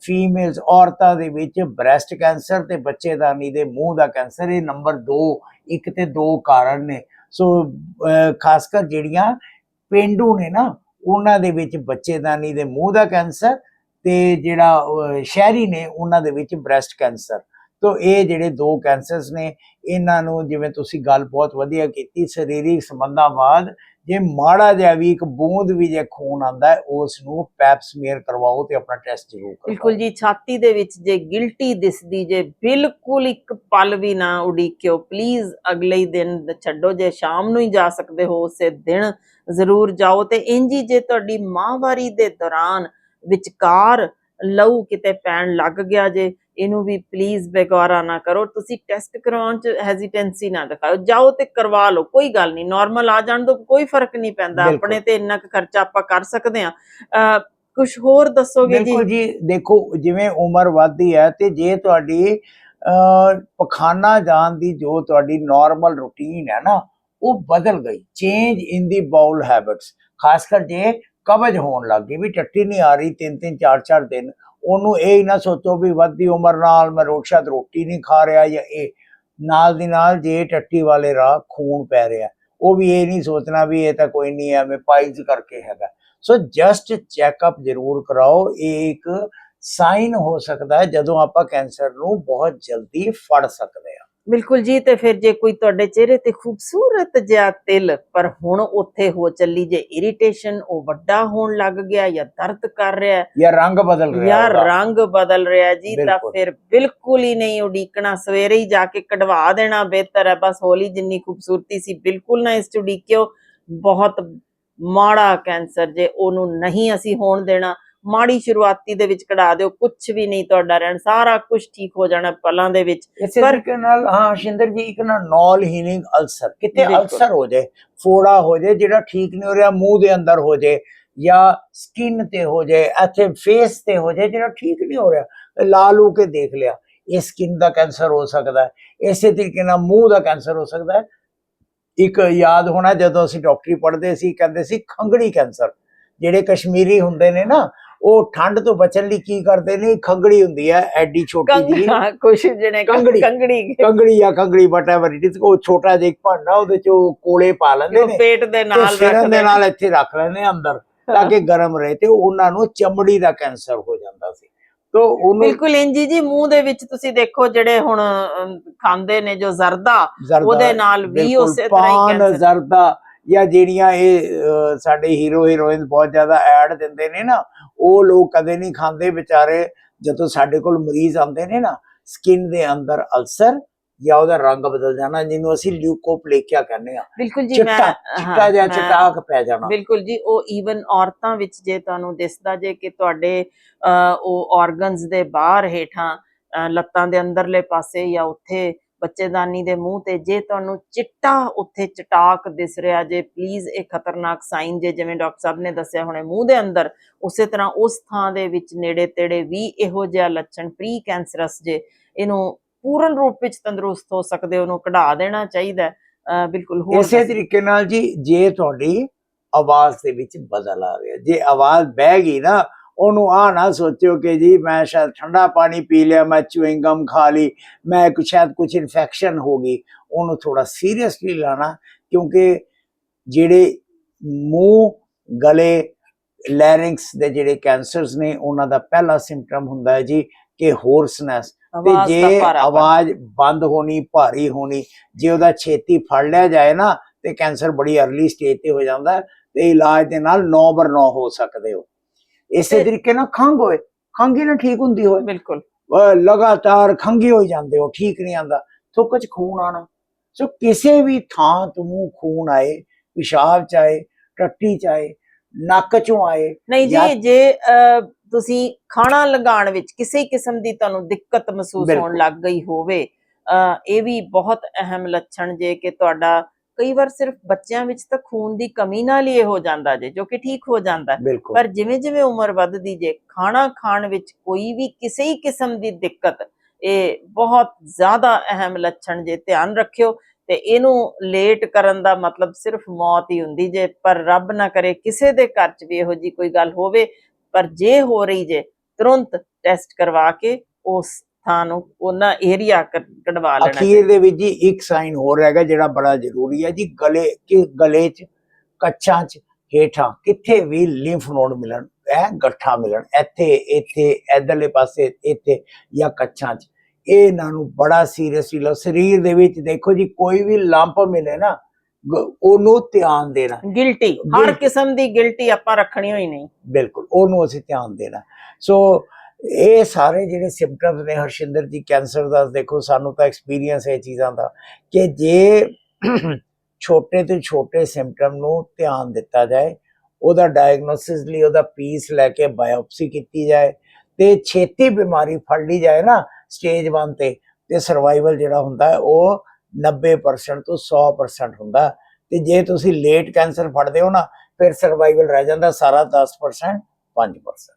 ਫੀਮੇਲਸ ਔਰਤਾਂ ਦੇ ਵਿੱਚ ਬ੍ਰੈਸਟ ਕੈਂਸਰ ਤੇ ਬੱਚੇਦਾਨੀ ਦੇ ਮੂੰਹ ਦਾ ਕੈਂਸਰ ਇਹ ਨੰਬਰ 2 ਇੱਕ ਤੇ ਦੋ ਕਾਰਨ ਨੇ। ਸੋ ਖਾਸ ਕਰ ਜਿਹੜੀਆਂ ਪਿੰਡੂ ਨੇ ਨਾ ਉਹਨਾਂ ਦੇ ਵਿੱਚ ਬੱਚੇਦਾਨੀ ਦੇ ਮੂੰਹ ਦਾ ਕੈਂਸਰ ਤੇ ਜਿਹੜਾ ਸ਼ਹਿਰੀ ਨੇ ਉਹਨਾਂ ਦੇ ਵਿੱਚ ਬ੍ਰੈਸਟ ਕੈਂਸਰ। ਤੋ ਇਹ ਜਿਹੜੇ ਦੋ ਕੈਂਸਰਸ ਨੇ ਇਹਨਾਂ ਨੂੰ ਜਿਵੇਂ ਤੁਸੀਂ ਗੱਲ ਬਹੁਤ ਵਧੀਆ ਕੀਤੀ ਸਰੀਰਕ ਸੰਬੰਧਾਂ ਬਾਅਦ ਜੇ ਮਾੜਾ ਜਿਹਾ ਵੀ ਇੱਕ ਬੂੰਦ ਵੀ ਜੇ ਖੂਨ ਆਂਦਾ ਹੈ ਉਸ ਨੂੰ ਪੈਪ ਸਮੀਅਰ ਕਰਵਾਓ ਤੇ ਆਪਣਾ ਟੈਸਟ ਜ਼ਰੂਰ ਕਰਵਾਓ। ਬਿਲਕੁਲ ਜੀ, ਛਾਤੀ ਦੇ ਵਿੱਚ ਜੇ ਗਿਲਟੀ ਦਿਸਦੀ, ਜੇ ਬਿਲਕੁਲ ਇੱਕ ਪਲ ਵੀ ਨਾ ਉਡੀਕਿਓ ਪਲੀਜ਼ ਅਗਲੇ ਦਿਨ ਛੱਡੋ, ਜੇ ਸ਼ਾਮ ਨੂੰ ਹੀ ਜਾ ਸਕਦੇ ਹੋ, ਉਸੇ ਦਿਨ ਜ਼ਰੂਰ ਜਾਓ। ਤੇ ਇੰਜੀ ਜੇ ਤੁਹਾਡੀ ਮਾਹਵਾਰੀ ਦੇ ਦੌਰਾਨ ਵਿਚਕਾਰ ਲਹੂ ਕਿਤੇ ਪੈਣ ਲੱਗ ਗਿਆ ਜੇ ਇਹਨੂੰ ਵੀ ਪਲੀਜ਼ ਬੇਗੌਰਾ ਨਾ ਕਰੋ। ਤੁਸੀਂ ਟੈਸਟ ਕਰਵਾਉਣ ਚ ਹੈਜ਼ਿਟੈਂਸੀ ਨਾ ਦਿਖਾਓ। ਜਾਓ ਤੇ ਕਰਵਾ ਲਓ ਕੋਈ ਗੱਲ ਨਹੀਂ। ਨਾਰਮਲ ਆ ਜਾਣ ਤੋਂ ਕੋਈ ਫ਼ਰਕ ਨਹੀਂ ਪੈਂਦਾ। ਆਪਣੇ ਤੇ ਇੰਨਾ ਕੁ ਖਰਚਾ ਆਪਾਂ ਕਰ ਸਕਦੇ ਆ ਕੁਝ ਹੋਰ ਦੱਸੋਗੇ ਜੀ? ਬਿਲਕੁਲ ਜੀ। ਦੇਖੋ ਜਿਵੇਂ ਉਮਰ ਵੱਧਦੀ ਹੈ ਤੇ ਜੇ ਤੁਹਾਡੀ ਪਖਾਨਾ ਜਾਣ ਦੀ ਜੋ ਤੁਹਾਡੀ ਨਾਰਮਲ ਰੁਟੀਨ ਹੈ ਨਾ ਉਹ ਬਦਲ ਗਈ। Change in the bowel habits ਖਾਸ ਕਰ ਜੇ ਕਬਜ਼ ਹੋਣ ਲੱਗ ਗਈ ਵੀ ਟੱਟੀ ਨਹੀਂ ਆ ਰਹੀ ਤਿੰਨ ਤਿੰਨ ਚਾਰ ਚਾਰ ਦਿਨ। ਉਹਨੂੰ ਇਹ ਹੀ ਨਾ ਸੋਚੋ ਵੀ ਵੱਧਦੀ ਉਮਰ ਨਾਲ ਮੈਂ ਰੋਜ਼ ਸ਼ਾਇਦ ਰੋਟੀ ਨਹੀਂ ਖਾ ਰਿਹਾ ਜਾਂ ਇਹ ਨਾਲ ਦੀ ਨਾਲ ਜੇ ਟੱਟੀ ਵਾਲੇ ਰਾਹ ਖੂਨ ਪੈ ਰਿਹਾ, ਉਹ ਵੀ ਇਹ ਨਹੀਂ ਸੋਚਣਾ ਵੀ ਇਹ ਤਾਂ ਕੋਈ ਨਹੀਂ ਐਵੇਂ ਪਾਈਲਸ ਕਰਕੇ ਹੈਗਾ। ਸੋ ਜਸਟ ਚੈੱਕਅਪ ਜ਼ਰੂਰ ਕਰਾਓ, ਇਹ ਇੱਕ ਸਾਈਨ ਹੋ ਸਕਦਾ ਹੈ ਜਦੋਂ ਆਪਾਂ ਕੈਂਸਰ ਨੂੰ ਬਹੁਤ ਜਲਦੀ ਫੜ ਸਕਦੇ ਹਾਂ। ਬਿਲਕੁਲ ਜੀ ਤੇ ਫਿਰ ਜੇ ਕੋਈ ਤੁਹਾਡੇ ਚਿਹਰੇ ਤੇ ਖੂਬਸੂਰਤ ਜਿਹਾ ਤਿਲ ਪਰ ਹੁਣ ਉੱਥੇ ਹੋ ਚੱਲੀ ਜੇ ਇਰੀਟੇਸ਼ਨ ਉਹ ਵੱਡਾ ਹੋਣ ਲੱਗ ਗਿਆ ਜਾਂ ਦਰਦ ਕਰ ਰਿਹਾ ਜਾਂ ਰੰਗ ਬਦਲ ਰਿਹਾ ਜਾਂ। ਰੰਗ ਬਦਲ ਰਿਹਾ ਜੀ ਤਾਂ। ਫਿਰ ਬਿਲਕੁਲ ਹੀ ਨਹੀਂ ਉਡੀਕਣਾ ਸਵੇਰੇ ਹੀ ਜਾ ਕੇ ਕਢਵਾ ਦੇਣਾ ਬਿਹਤਰ ਹੈ ਬਸ ਹੋਲੀ ਜਿੰਨੀ ਖੂਬਸੂਰਤੀ ਸੀ ਬਿਲਕੁਲ ਨਾ ਇਸ ਚ ਉਡੀਕਿਓ ਬਹੁਤ ਮਾੜਾ ਕੈਂਸਰ ਜੇ ਉਹਨੂੰ ਨਹੀਂ ਅਸੀਂ ਹੋਣ ਦੇਣਾ ਮਾੜੀ ਸ਼ੁਰੂਆਤੀ ਦੇ ਵਿੱਚ ਕਢਾ ਦਿਓ ਕੁਝ ਵੀ ਨਹੀਂ ਤੁਹਾਡਾ ਰਹਿਣ ਸਾਰਾ ਕੁਝ ਠੀਕ ਹੋ ਜਾਣਾ ਪਲਾਂ ਦੇ ਵਿੱਚ ਪਰ- ਤਰੀਕੇ ਨਾਲ ਹਾਂ ਸ਼ਿੰਦਰ ਜੀ ਇੱਕ ਨਾ ਨੌਲ ਹੀਲਿੰਗ ਅਲਸਰ ਕਿਤੇ। ਅਲਸਰ ਹੋ ਜਾਏ ਫੋੜਾ ਹੋ ਜਾਏ ਜਿਹੜਾ ਠੀਕ ਨਹੀਂ ਹੋ ਰਿਹਾ ਮੂੰਹ ਦੇ ਅੰਦਰ ਹੋ ਜਾਏ ਜਾਂ ਸਕਿਨ ਤੇ ਹੋ ਜਾਏ ਇੱਥੇ ਫੇਸ ਤੇ ਹੋ ਜਾਏ ਜਿਹੜਾ ਠੀਕ ਨਹੀਂ ਹੋ ਰਿਹਾ ਲਾ ਲੂ ਕੇ ਦੇਖ ਲਿਆ ਇਹ ਸਕਿਨ ਦਾ ਕੈਂਸਰ ਹੋ ਸਕਦਾ ਹੈ ਇਸੇ ਤਰੀਕੇ ਨਾਲ ਮੂੰਹ ਦਾ ਕੈਂਸਰ ਹੋ ਸਕਦਾ ਹੈ ਇੱਕ ਯਾਦ ਹੋਣਾ ਜਦੋਂ ਅਸੀਂ ਡਾਕਟਰੀ ਪੜ੍ਹਦੇ ਸੀ ਕਹਿੰਦੇ ਸੀ ਖੰਗੜੀ ਕੈਂਸਰ ਜਿਹੜੇ ਕਸ਼ਮੀਰੀ ਹੁੰਦੇ ਨੇ ਨਾ ਉਹ ਠੰਡ ਤੋਂ ਬਚਣ ਲਈ ਕੀ ਕਰਦੇ ਨੇ? ਖੰਗੜੀ ਹੁੰਦੀ ਹੈ ਐਡੀ ਛੋਟੀ ਜੀ ਕੁਝ ਜਿਹੜੇ ਕੰਗੜੀ। ਕੰਗੜੀ। ਕੰਗੜੀ ਜਾਂ ਕੰਗੜੀ ਵਟਐਵਰ ਇਟ ਇਜ਼ ਉਹ ਛੋਟਾ ਜਿਹਾ ਇੱਕ ਭਾਂਡਾ ਉਹਦੇ ਚ ਉਹ ਕੋਲੇ ਪਾ ਲੈਂਦੇ ਨੇ। ਪੇਟ ਦੇ ਨਾਲ ਸਿਰਨ ਰੱਖਦੇ ਦੇ ਨਾਲ ਇੱਥੇ ਰੱਖ ਲੈਂਦੇ ਅੰਦਰ ਤਾਂ ਕਿ ਗਰਮ ਰਹੇ ਤੇ ਉਹਨਾਂ ਨੂੰ ਚਮੜੀ ਦਾ ਕੈਂਸਰ ਹੋ ਜਾਂਦਾ ਸੀ। ਤੋ ਉਹਨੂੰ ਬਿਲਕੁਲ ਇੰਜੀ ਜੀ ਮੂੰਹ ਦੇ ਵਿੱਚ ਤੁਸੀਂ ਦੇਖੋ ਜਿਹੜੇ ਹੁਣ ਖਾਂਦੇ ਨੇ ਜੋ ਜ਼ਰਦਾ ਉਹਦੇ ਨਾਲ ਵੀ ਉਸੇ ਤਰ੍ਹਾਂ ਹੀ ਕੈਂਸਰ। ਜ਼ਰਦਾ ਜਾਂ ਜਿਹੜੀਆਂ ਇਹ ਸਾਡੇ ਹੀਰੋ ਹੀਰੋਇਨ ਬਹੁਤ ਜ਼ਿਆਦਾ ਐਡ ਦਿੰਦੇ ਨੇ ਨਾ ਉਹ ਲੋਕ ਕਦੇ ਨਹੀਂ ਖਾਂਦੇ ਵਿਚਾਰੇ ਜਦੋਂ ਸਾਡੇ ਕੋਲ ਮਰੀਜ਼ ਆਉਂਦੇ ਨੇ ਨਾ ਸਕਿਨ ਦੇ ਅੰਦਰ ਅਲਸਰ ਜਾਂ ਉਹਦਾ ਰੰਗ ਬਦਲ ਜਾਣਾ ਜਿਹਨੂੰ ਅਸੀਂ ਲਿਊਕੋਪਲੇਕਿਆ ਕਹਿੰਦੇ ਆ ਬਿਲਕੁਲ ਜੀ ਮੈਂ ਚਿੱਟਾ ਮੈਂ- ਚਟਾਕ ਪੈ ਜਾਣਾ। ਬਿਲਕੁਲ ਜੀ ਉਹ ਈਵਨ ਔਰਤਾਂ ਵਿੱਚ ਜੇ ਤੁਹਾਨੂੰ ਦਿਸਦਾ ਜੇ ਕਿ ਤੁਹਾਡੇ ਉਹ ਆਰਗਨਸ ਦੇ ਬਾਹਰ ਹੇਠਾਂ ਲੱਤਾਂ ਦੇ ਅੰਦਰਲੇ ਪਾਸੇ ਜਾਂ ਉੱਥੇ ਬੱਚੇਦਾਨੀ ਦੇ ਮੂੰਹ ਤੇ ਜੇ ਤੁਹਾਨੂੰ ਚਿੱਟਾ ਉੱਥੇ ਚਟਾਕ ਦਿਸ ਰਿਹਾ ਜੇ ਪਲੀਜ਼ ਇਹ ਖਤਰਨਾਕ ਸਾਈਨ ਜੇ ਜਿਵੇਂ ਡਾਕਟਰ ਸਾਹਿਬ ਨੇ ਦੱਸਿਆ ਹੁਣੇ ਮੂੰਹ ਦੇ ਅੰਦਰ ਉਸੇ ਤਰ੍ਹਾਂ ਉਸ ਥਾਂ ਦੇ ਵਿੱਚ ਨੇੜੇ ਤੇੜੇ ਵੀ ਇਹੋ ਜਿਹਾ ਲੱਛਣ ਪ੍ਰੀ ਕੈਂਸਰਸ ਜੇ ਇਹਨੂੰ ਪੂਰਨ ਰੂਪ ਵਿੱਚ ਤੰਦਰੁਸਤ ਹੋ ਸਕਦੇ ਉਹਨੂੰ ਕਢਾ ਦੇਣਾ ਚਾਹੀਦਾ ਬਿਲਕੁਲ ਹੋਰ ਇਸੇ ਤਰੀਕੇ ਨਾਲ ਜੀ ਜੇ ਤੁਹਾਡੀ ਆਵਾਜ਼ ਦੇ ਵਿੱਚ ਬਦਲ ਆ ਗਿਆ ਜੇ ਆਵਾਜ਼ ਬਹਿ ਗਈ ਨਾ ਉਹਨੂੰ ਆ ਨਾ ਸੋਚਿਓ ਕਿ ਜੀ ਮੈਂ ਸ਼ਾਇਦ ਠੰਡਾ ਪਾਣੀ ਪੀ ਲਿਆ ਮੈਂ ਚੂਇੰਗਮ ਖਾ ਲਈ ਮੈਂ ਕੁ ਸ਼ਾਇਦ ਕੁਝ ਇਨਫੈਕਸ਼ਨ ਹੋ ਗਈ ਉਹਨੂੰ ਥੋੜਾ ਸੀਰੀਅਸਲੀ ਲੈਣਾ ਕਿਉਂਕਿ ਜਿਹੜੇ ਮੂੰਹ ਗਲੇ ਲੈਰਿੰਗਸ ਦੇ ਜਿਹੜੇ ਕੈਂਸਰਸ ਨੇ ਉਹਨਾਂ ਦਾ ਪਹਿਲਾ ਸਿੰਪਟਮ ਹੁੰਦਾ ਹੈ ਜੀ ਕਿ ਹੋਰਸਨੈਸ ਤੇ ਜੇ। ਆਵਾਜ਼ ਬੰਦ ਹੋਣੀ ਭਾਰੀ ਹੋਣੀ ਜੇ ਉਹਦਾ ਛੇਤੀ ਫੜ ਲਿਆ ਜਾਏ ਨਾ ਤੇ ਕੈਂਸਰ ਬੜੀ ਅਰਲੀ ਸਟੇਜ ਤੇ ਹੋ ਜਾਂਦਾ ਤੇ ਇਲਾਜ ਦੇ ਨਾਲ 9 ਬਰ 9 ਹੋ ਸਕਦੇ ਹੋ ਇਸੇ ਤਰੀਕੇ ਨਾਲ ਖੰਘ ਹੋਏ ਹੀ ਨਾ ਠੀਕ ਹੁੰਦੀ ਹੋਏ। ਬਿਲਕੁਲ। ਲਗਾਤਾਰ ਖੰਘੀ ਹੋਈ ਜਾਂਦੇ ਹੋ ਠੀਕ ਨਹੀਂ ਆਂਦਾ ਥੁੱਕ ਚ ਖੂਨ ਆਣਾ ਸੋ ਕਿਸੇ ਵੀ ਥਾਂ ਤੋਂ ਖੂਨ ਆਏ ਪਿਸ਼ਾਬ ਚ ਆਏ ਟੱਟੀ ਚ ਆਏ ਨੱਕ ਚੋਂ ਆਏ ਨਹੀਂ ਜਾਂ- ਜੀ ਤੁਸੀਂ ਖਾਣਾ ਲਗਾਉਣ ਵਿੱਚ ਕਿਸੇ ਕਿਸਮ ਦੀ ਤੁਹਾਨੂੰ ਦਿੱਕਤ ਮਹਿਸੂਸ ਹੋਣ। ਲੱਗ ਗਈ ਹੋਵੇ ਇਹ ਵੀ ਬਹੁਤ ਅਹਿਮ ਲੱਛਣ ਜੇ ਕਿ ਤੁਹਾਡਾ ਕਈ ਵਾਰ ਸਿਰਫ ਬੱਚਿਆਂ ਵਿੱਚ ਤਾਂ ਖੂਨ ਦੀ ਕਮੀ ਨਾਲ ਹੀ ਇਹ ਹੋ ਜਾਂਦਾ ਜੇ ਜੋ ਕਿ ਠੀਕ ਹੋ ਜਾਂਦਾ ਪਰ ਜਿਵੇਂ ਜਿਵੇਂ ਉਮਰ ਵੱਧਦੀ ਜੇ ਖਾਣਾ ਖਾਣ ਵਿੱਚ ਕੋਈ ਵੀ ਕਿਸੇ ਹੀ ਕਿਸਮ ਦੀ ਦਿੱਕਤ ਇਹ ਬਹੁਤ ਜ਼ਿਆਦਾ ਅਹਿਮ ਲੱਛਣ ਜੇ ਧਿਆਨ ਰੱਖਿਓ ਤੇ ਇਹਨੂੰ ਲੇਟ ਕਰਨ ਦਾ ਮਤਲਬ ਸਿਰਫ ਮੌਤ ਹੀ ਹੁੰਦੀ ਜੇ ਪਰ ਰੱਬ ਨਾ ਕਰੇ ਕਿਸੇ ਦੇ ਘਰ 'ਚ ਵੀ ਇਹੋ ਜੀ ਕੋਈ ਗੱਲ ਹੋਵੇ ਪਰ ਜੇ ਹੋ ਰਹੀ ਜੇ ਤੁਰੰਤ ਟੈਸਟ ਕਰਵਾ ਕੇ ਉਸ ਥਾਂ ਨੂੰ ਉਹਨਾਂ ਏਰੀਆ ਕਢਵਾ ਲੈਣਾ ਅਖੀਰ ਦੇ ਵਿੱਚ ਜੀ ਇੱਕ ਸਾਈਨ ਹੋਰ ਹੈਗਾ ਜਿਹੜਾ ਬੜਾ ਜ਼ਰੂਰੀ ਹੈ ਜੀ ਗਲੇ ਕਿ ਗਲੇ 'ਚ ਕੱਛਾਂ 'ਚ ਹੇਠਾਂ ਕਿੱਥੇ ਵੀ ਲਿੰਫ ਨੋਡ ਮਿਲਣ ਇਹ ਗੱਠਾਂ ਮਿਲਣ ਇੱਥੇ ਇੱਥੇ ਇਧਰਲੇ ਪਾਸੇ ਇੱਥੇ ਜਾਂ ਕੱਛਾਂ 'ਚ। ਇਹ ਇਹਨਾਂ ਨੂੰ ਬੜਾ ਸੀਰੀਅਸਲੀ ਲਓ। ਸਰੀਰ ਦੇ ਵਿੱਚ ਦੇਖੋ ਜੀ ਕੋਈ ਵੀ ਲੰਪ ਮਿਲੇ ਨਾ ਉਹਨੂੰ ਧਿਆਨ ਦੇਣਾ। ਗਿਲਟੀ ਹਰ। ਕਿਸਮ ਦੀ ਗਿਲਟੀ ਆਪਾਂ ਰੱਖਣੀ ਹੋਈ ਨਹੀਂ। ਬਿਲਕੁਲ ਉਹਨੂੰ ਅਸੀਂ ਧਿਆਨ ਦੇਣਾ। ਸੋ ਇਹ ਸਾਰੇ ਜਿਹੜੇ ਸਿੰਪਟਮਸ ਨੇ ਹਰਸ਼ਿੰਦਰ ਜੀ ਕੈਂਸਰ ਦਾ, ਦੇਖੋ ਸਾਨੂੰ ਤਾਂ ਐਕਸਪੀਰੀਅੰਸ ਹੈ ਇਹ ਚੀਜ਼ਾਂ ਦਾ ਕਿ ਜੇ ਛੋਟੇ ਤੋਂ ਛੋਟੇ ਸਿੰਪਟਮ ਨੂੰ ਧਿਆਨ ਦਿੱਤਾ ਜਾਏ, ਉਹਦਾ ਡਾਇਗਨੋਸਿਸ ਲਈ ਉਹਦਾ ਪੀਸ ਲੈ ਕੇ ਬਾਇਓਪਸੀ ਕੀਤੀ ਜਾਏ ਤੇ ਛੇਤੀ ਬਿਮਾਰੀ ਫੜ ਲਈ ਜਾਏ ਨਾ ਸਟੇਜ 1 ਤੇ ਤੇ ਸਰਵਾਈਵਲ ਜਿਹੜਾ ਹੁੰਦਾ ਹੈ ਉਹ 90% ਤੋਂ 100% ਹੁੰਦਾ ਤੇ ਜੇ ਤੁਸੀਂ ਲੇਟ ਕੈਂਸਰ ਫੜਦੇ ਹੋ ਨਾ, ਫਿਰ ਸਰਵਾਈਵਲ ਰਹਿ ਜਾਂਦਾ ਸਾਰਾ 10% 5%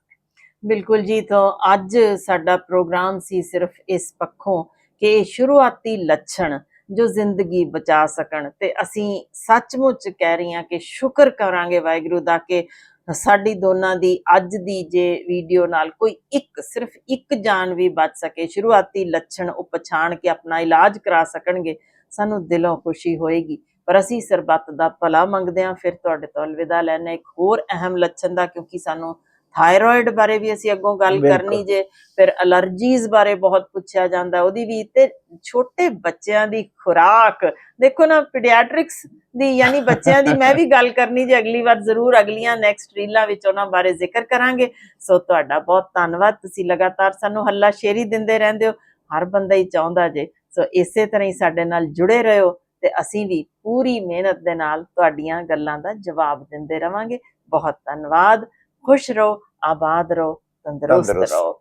ਬਿਲਕੁਲ ਜੀ, ਤਾਂ ਅੱਜ ਸਾਡਾ ਪ੍ਰੋਗਰਾਮ ਸੀ ਸਿਰਫ ਇਸ ਪੱਖੋਂ ਕਿ ਸ਼ੁਰੂਆਤੀ ਲੱਛਣ ਜੋ ਜ਼ਿੰਦਗੀ ਬਚਾ ਸਕਣ। ਤੇ ਅਸੀਂ ਸੱਚਮੁੱਚ ਕਹਿ ਰਹੀ ਹਾਂ ਕਿ ਸ਼ੁਕਰ ਕਰਾਂਗੇ ਵਾਹਿਗੁਰੂ ਦਾ ਕਿ ਸਾਡੀ ਦੋਨਾਂ ਦੀ ਅੱਜ ਦੀ ਜੇ ਵੀਡੀਓ ਨਾਲ ਕੋਈ ਇੱਕ, ਸਿਰਫ ਇੱਕ ਜਾਨ ਵੀ ਬਚ ਸਕੇ। ਸ਼ੁਰੂਆਤੀ ਲੱਛਣ ਉਹ ਪਛਾਣ ਕੇ ਆਪਣਾ ਇਲਾਜ ਕਰਾ ਸਕਣਗੇ, ਸਾਨੂੰ ਦਿਲੋਂ ਖੁਸ਼ੀ ਹੋਏਗੀ। ਪਰ ਅਸੀਂ ਸਰਬੱਤ ਦਾ ਭਲਾ ਮੰਗਦੇ ਹਾਂ। ਫਿਰ ਤੁਹਾਡੇ ਤੋਂ ਅਲਵਿਦਾ ਲੈਣਾ ਇੱਕ ਹੋਰ ਅਹਿਮ ਲੱਛਣ ਦਾ, ਕਿਉਂਕਿ ਸਾਨੂੰ ਥਾਇਰੋਇਡ ਬਾਰੇ ਵੀ ਅਸੀਂ ਅੱਗੋਂ ਗੱਲ। ਕਰਨੀ ਜੇ ਫਿਰ ਅਲਰਜੀਜ਼ ਬਾਰੇ ਬਹੁਤ ਪੁੱਛਿਆ ਜਾਂਦਾ ਉਹਦੀ ਵੀ ਤੇ ਛੋਟੇ ਬੱਚਿਆਂ ਦੀ ਖੁਰਾਕ। ਦੇਖੋ ਨਾ ਪੀਡੀਆਟ੍ਰਿਕਸ ਦੀ ਯਾਨੀ ਬੱਚਿਆਂ ਦੀ ਮੈਂ ਵੀ [LAUGHS] ਗੱਲ ਕਰਨੀ ਜੇ ਅਗਲੀ ਵਾਰ ਜ਼ਰੂਰ ਅਗਲੀਆਂ ਨੈਕਸਟ ਰੀਲਾਂ ਵਿੱਚ ਉਹਨਾਂ ਬਾਰੇ ਜ਼ਿਕਰ ਕਰਾਂਗੇ। ਸੋ ਤੁਹਾਡਾ ਬਹੁਤ ਧੰਨਵਾਦ ਤੁਸੀਂ ਲਗਾਤਾਰ ਸਾਨੂੰ ਹੱਲਾ ਸ਼ੇਰੀ ਦਿੰਦੇ ਰਹਿੰਦੇ ਹੋ ਹਰ ਬੰਦਾ ਹੀ ਚਾਹੁੰਦਾ ਜੇ। ਸੋ ਇਸੇ ਤਰ੍ਹਾਂ ਹੀ ਸਾਡੇ ਨਾਲ ਜੁੜੇ ਰਹੋ ਤੇ ਅਸੀਂ ਵੀ ਪੂਰੀ ਮਿਹਨਤ ਦੇ ਨਾਲ ਤੁਹਾਡੀਆਂ ਗੱਲਾਂ ਦਾ ਜਵਾਬ ਦਿੰਦੇ ਰਵਾਂਗੇ। ਬਹੁਤ ਧੰਨਵਾਦ। ਖੁਸ਼ ਰਹੋ ਆਬਾਦ ਰਹੋ ਤੰਦਰੁਸਤ। ਰਹੋ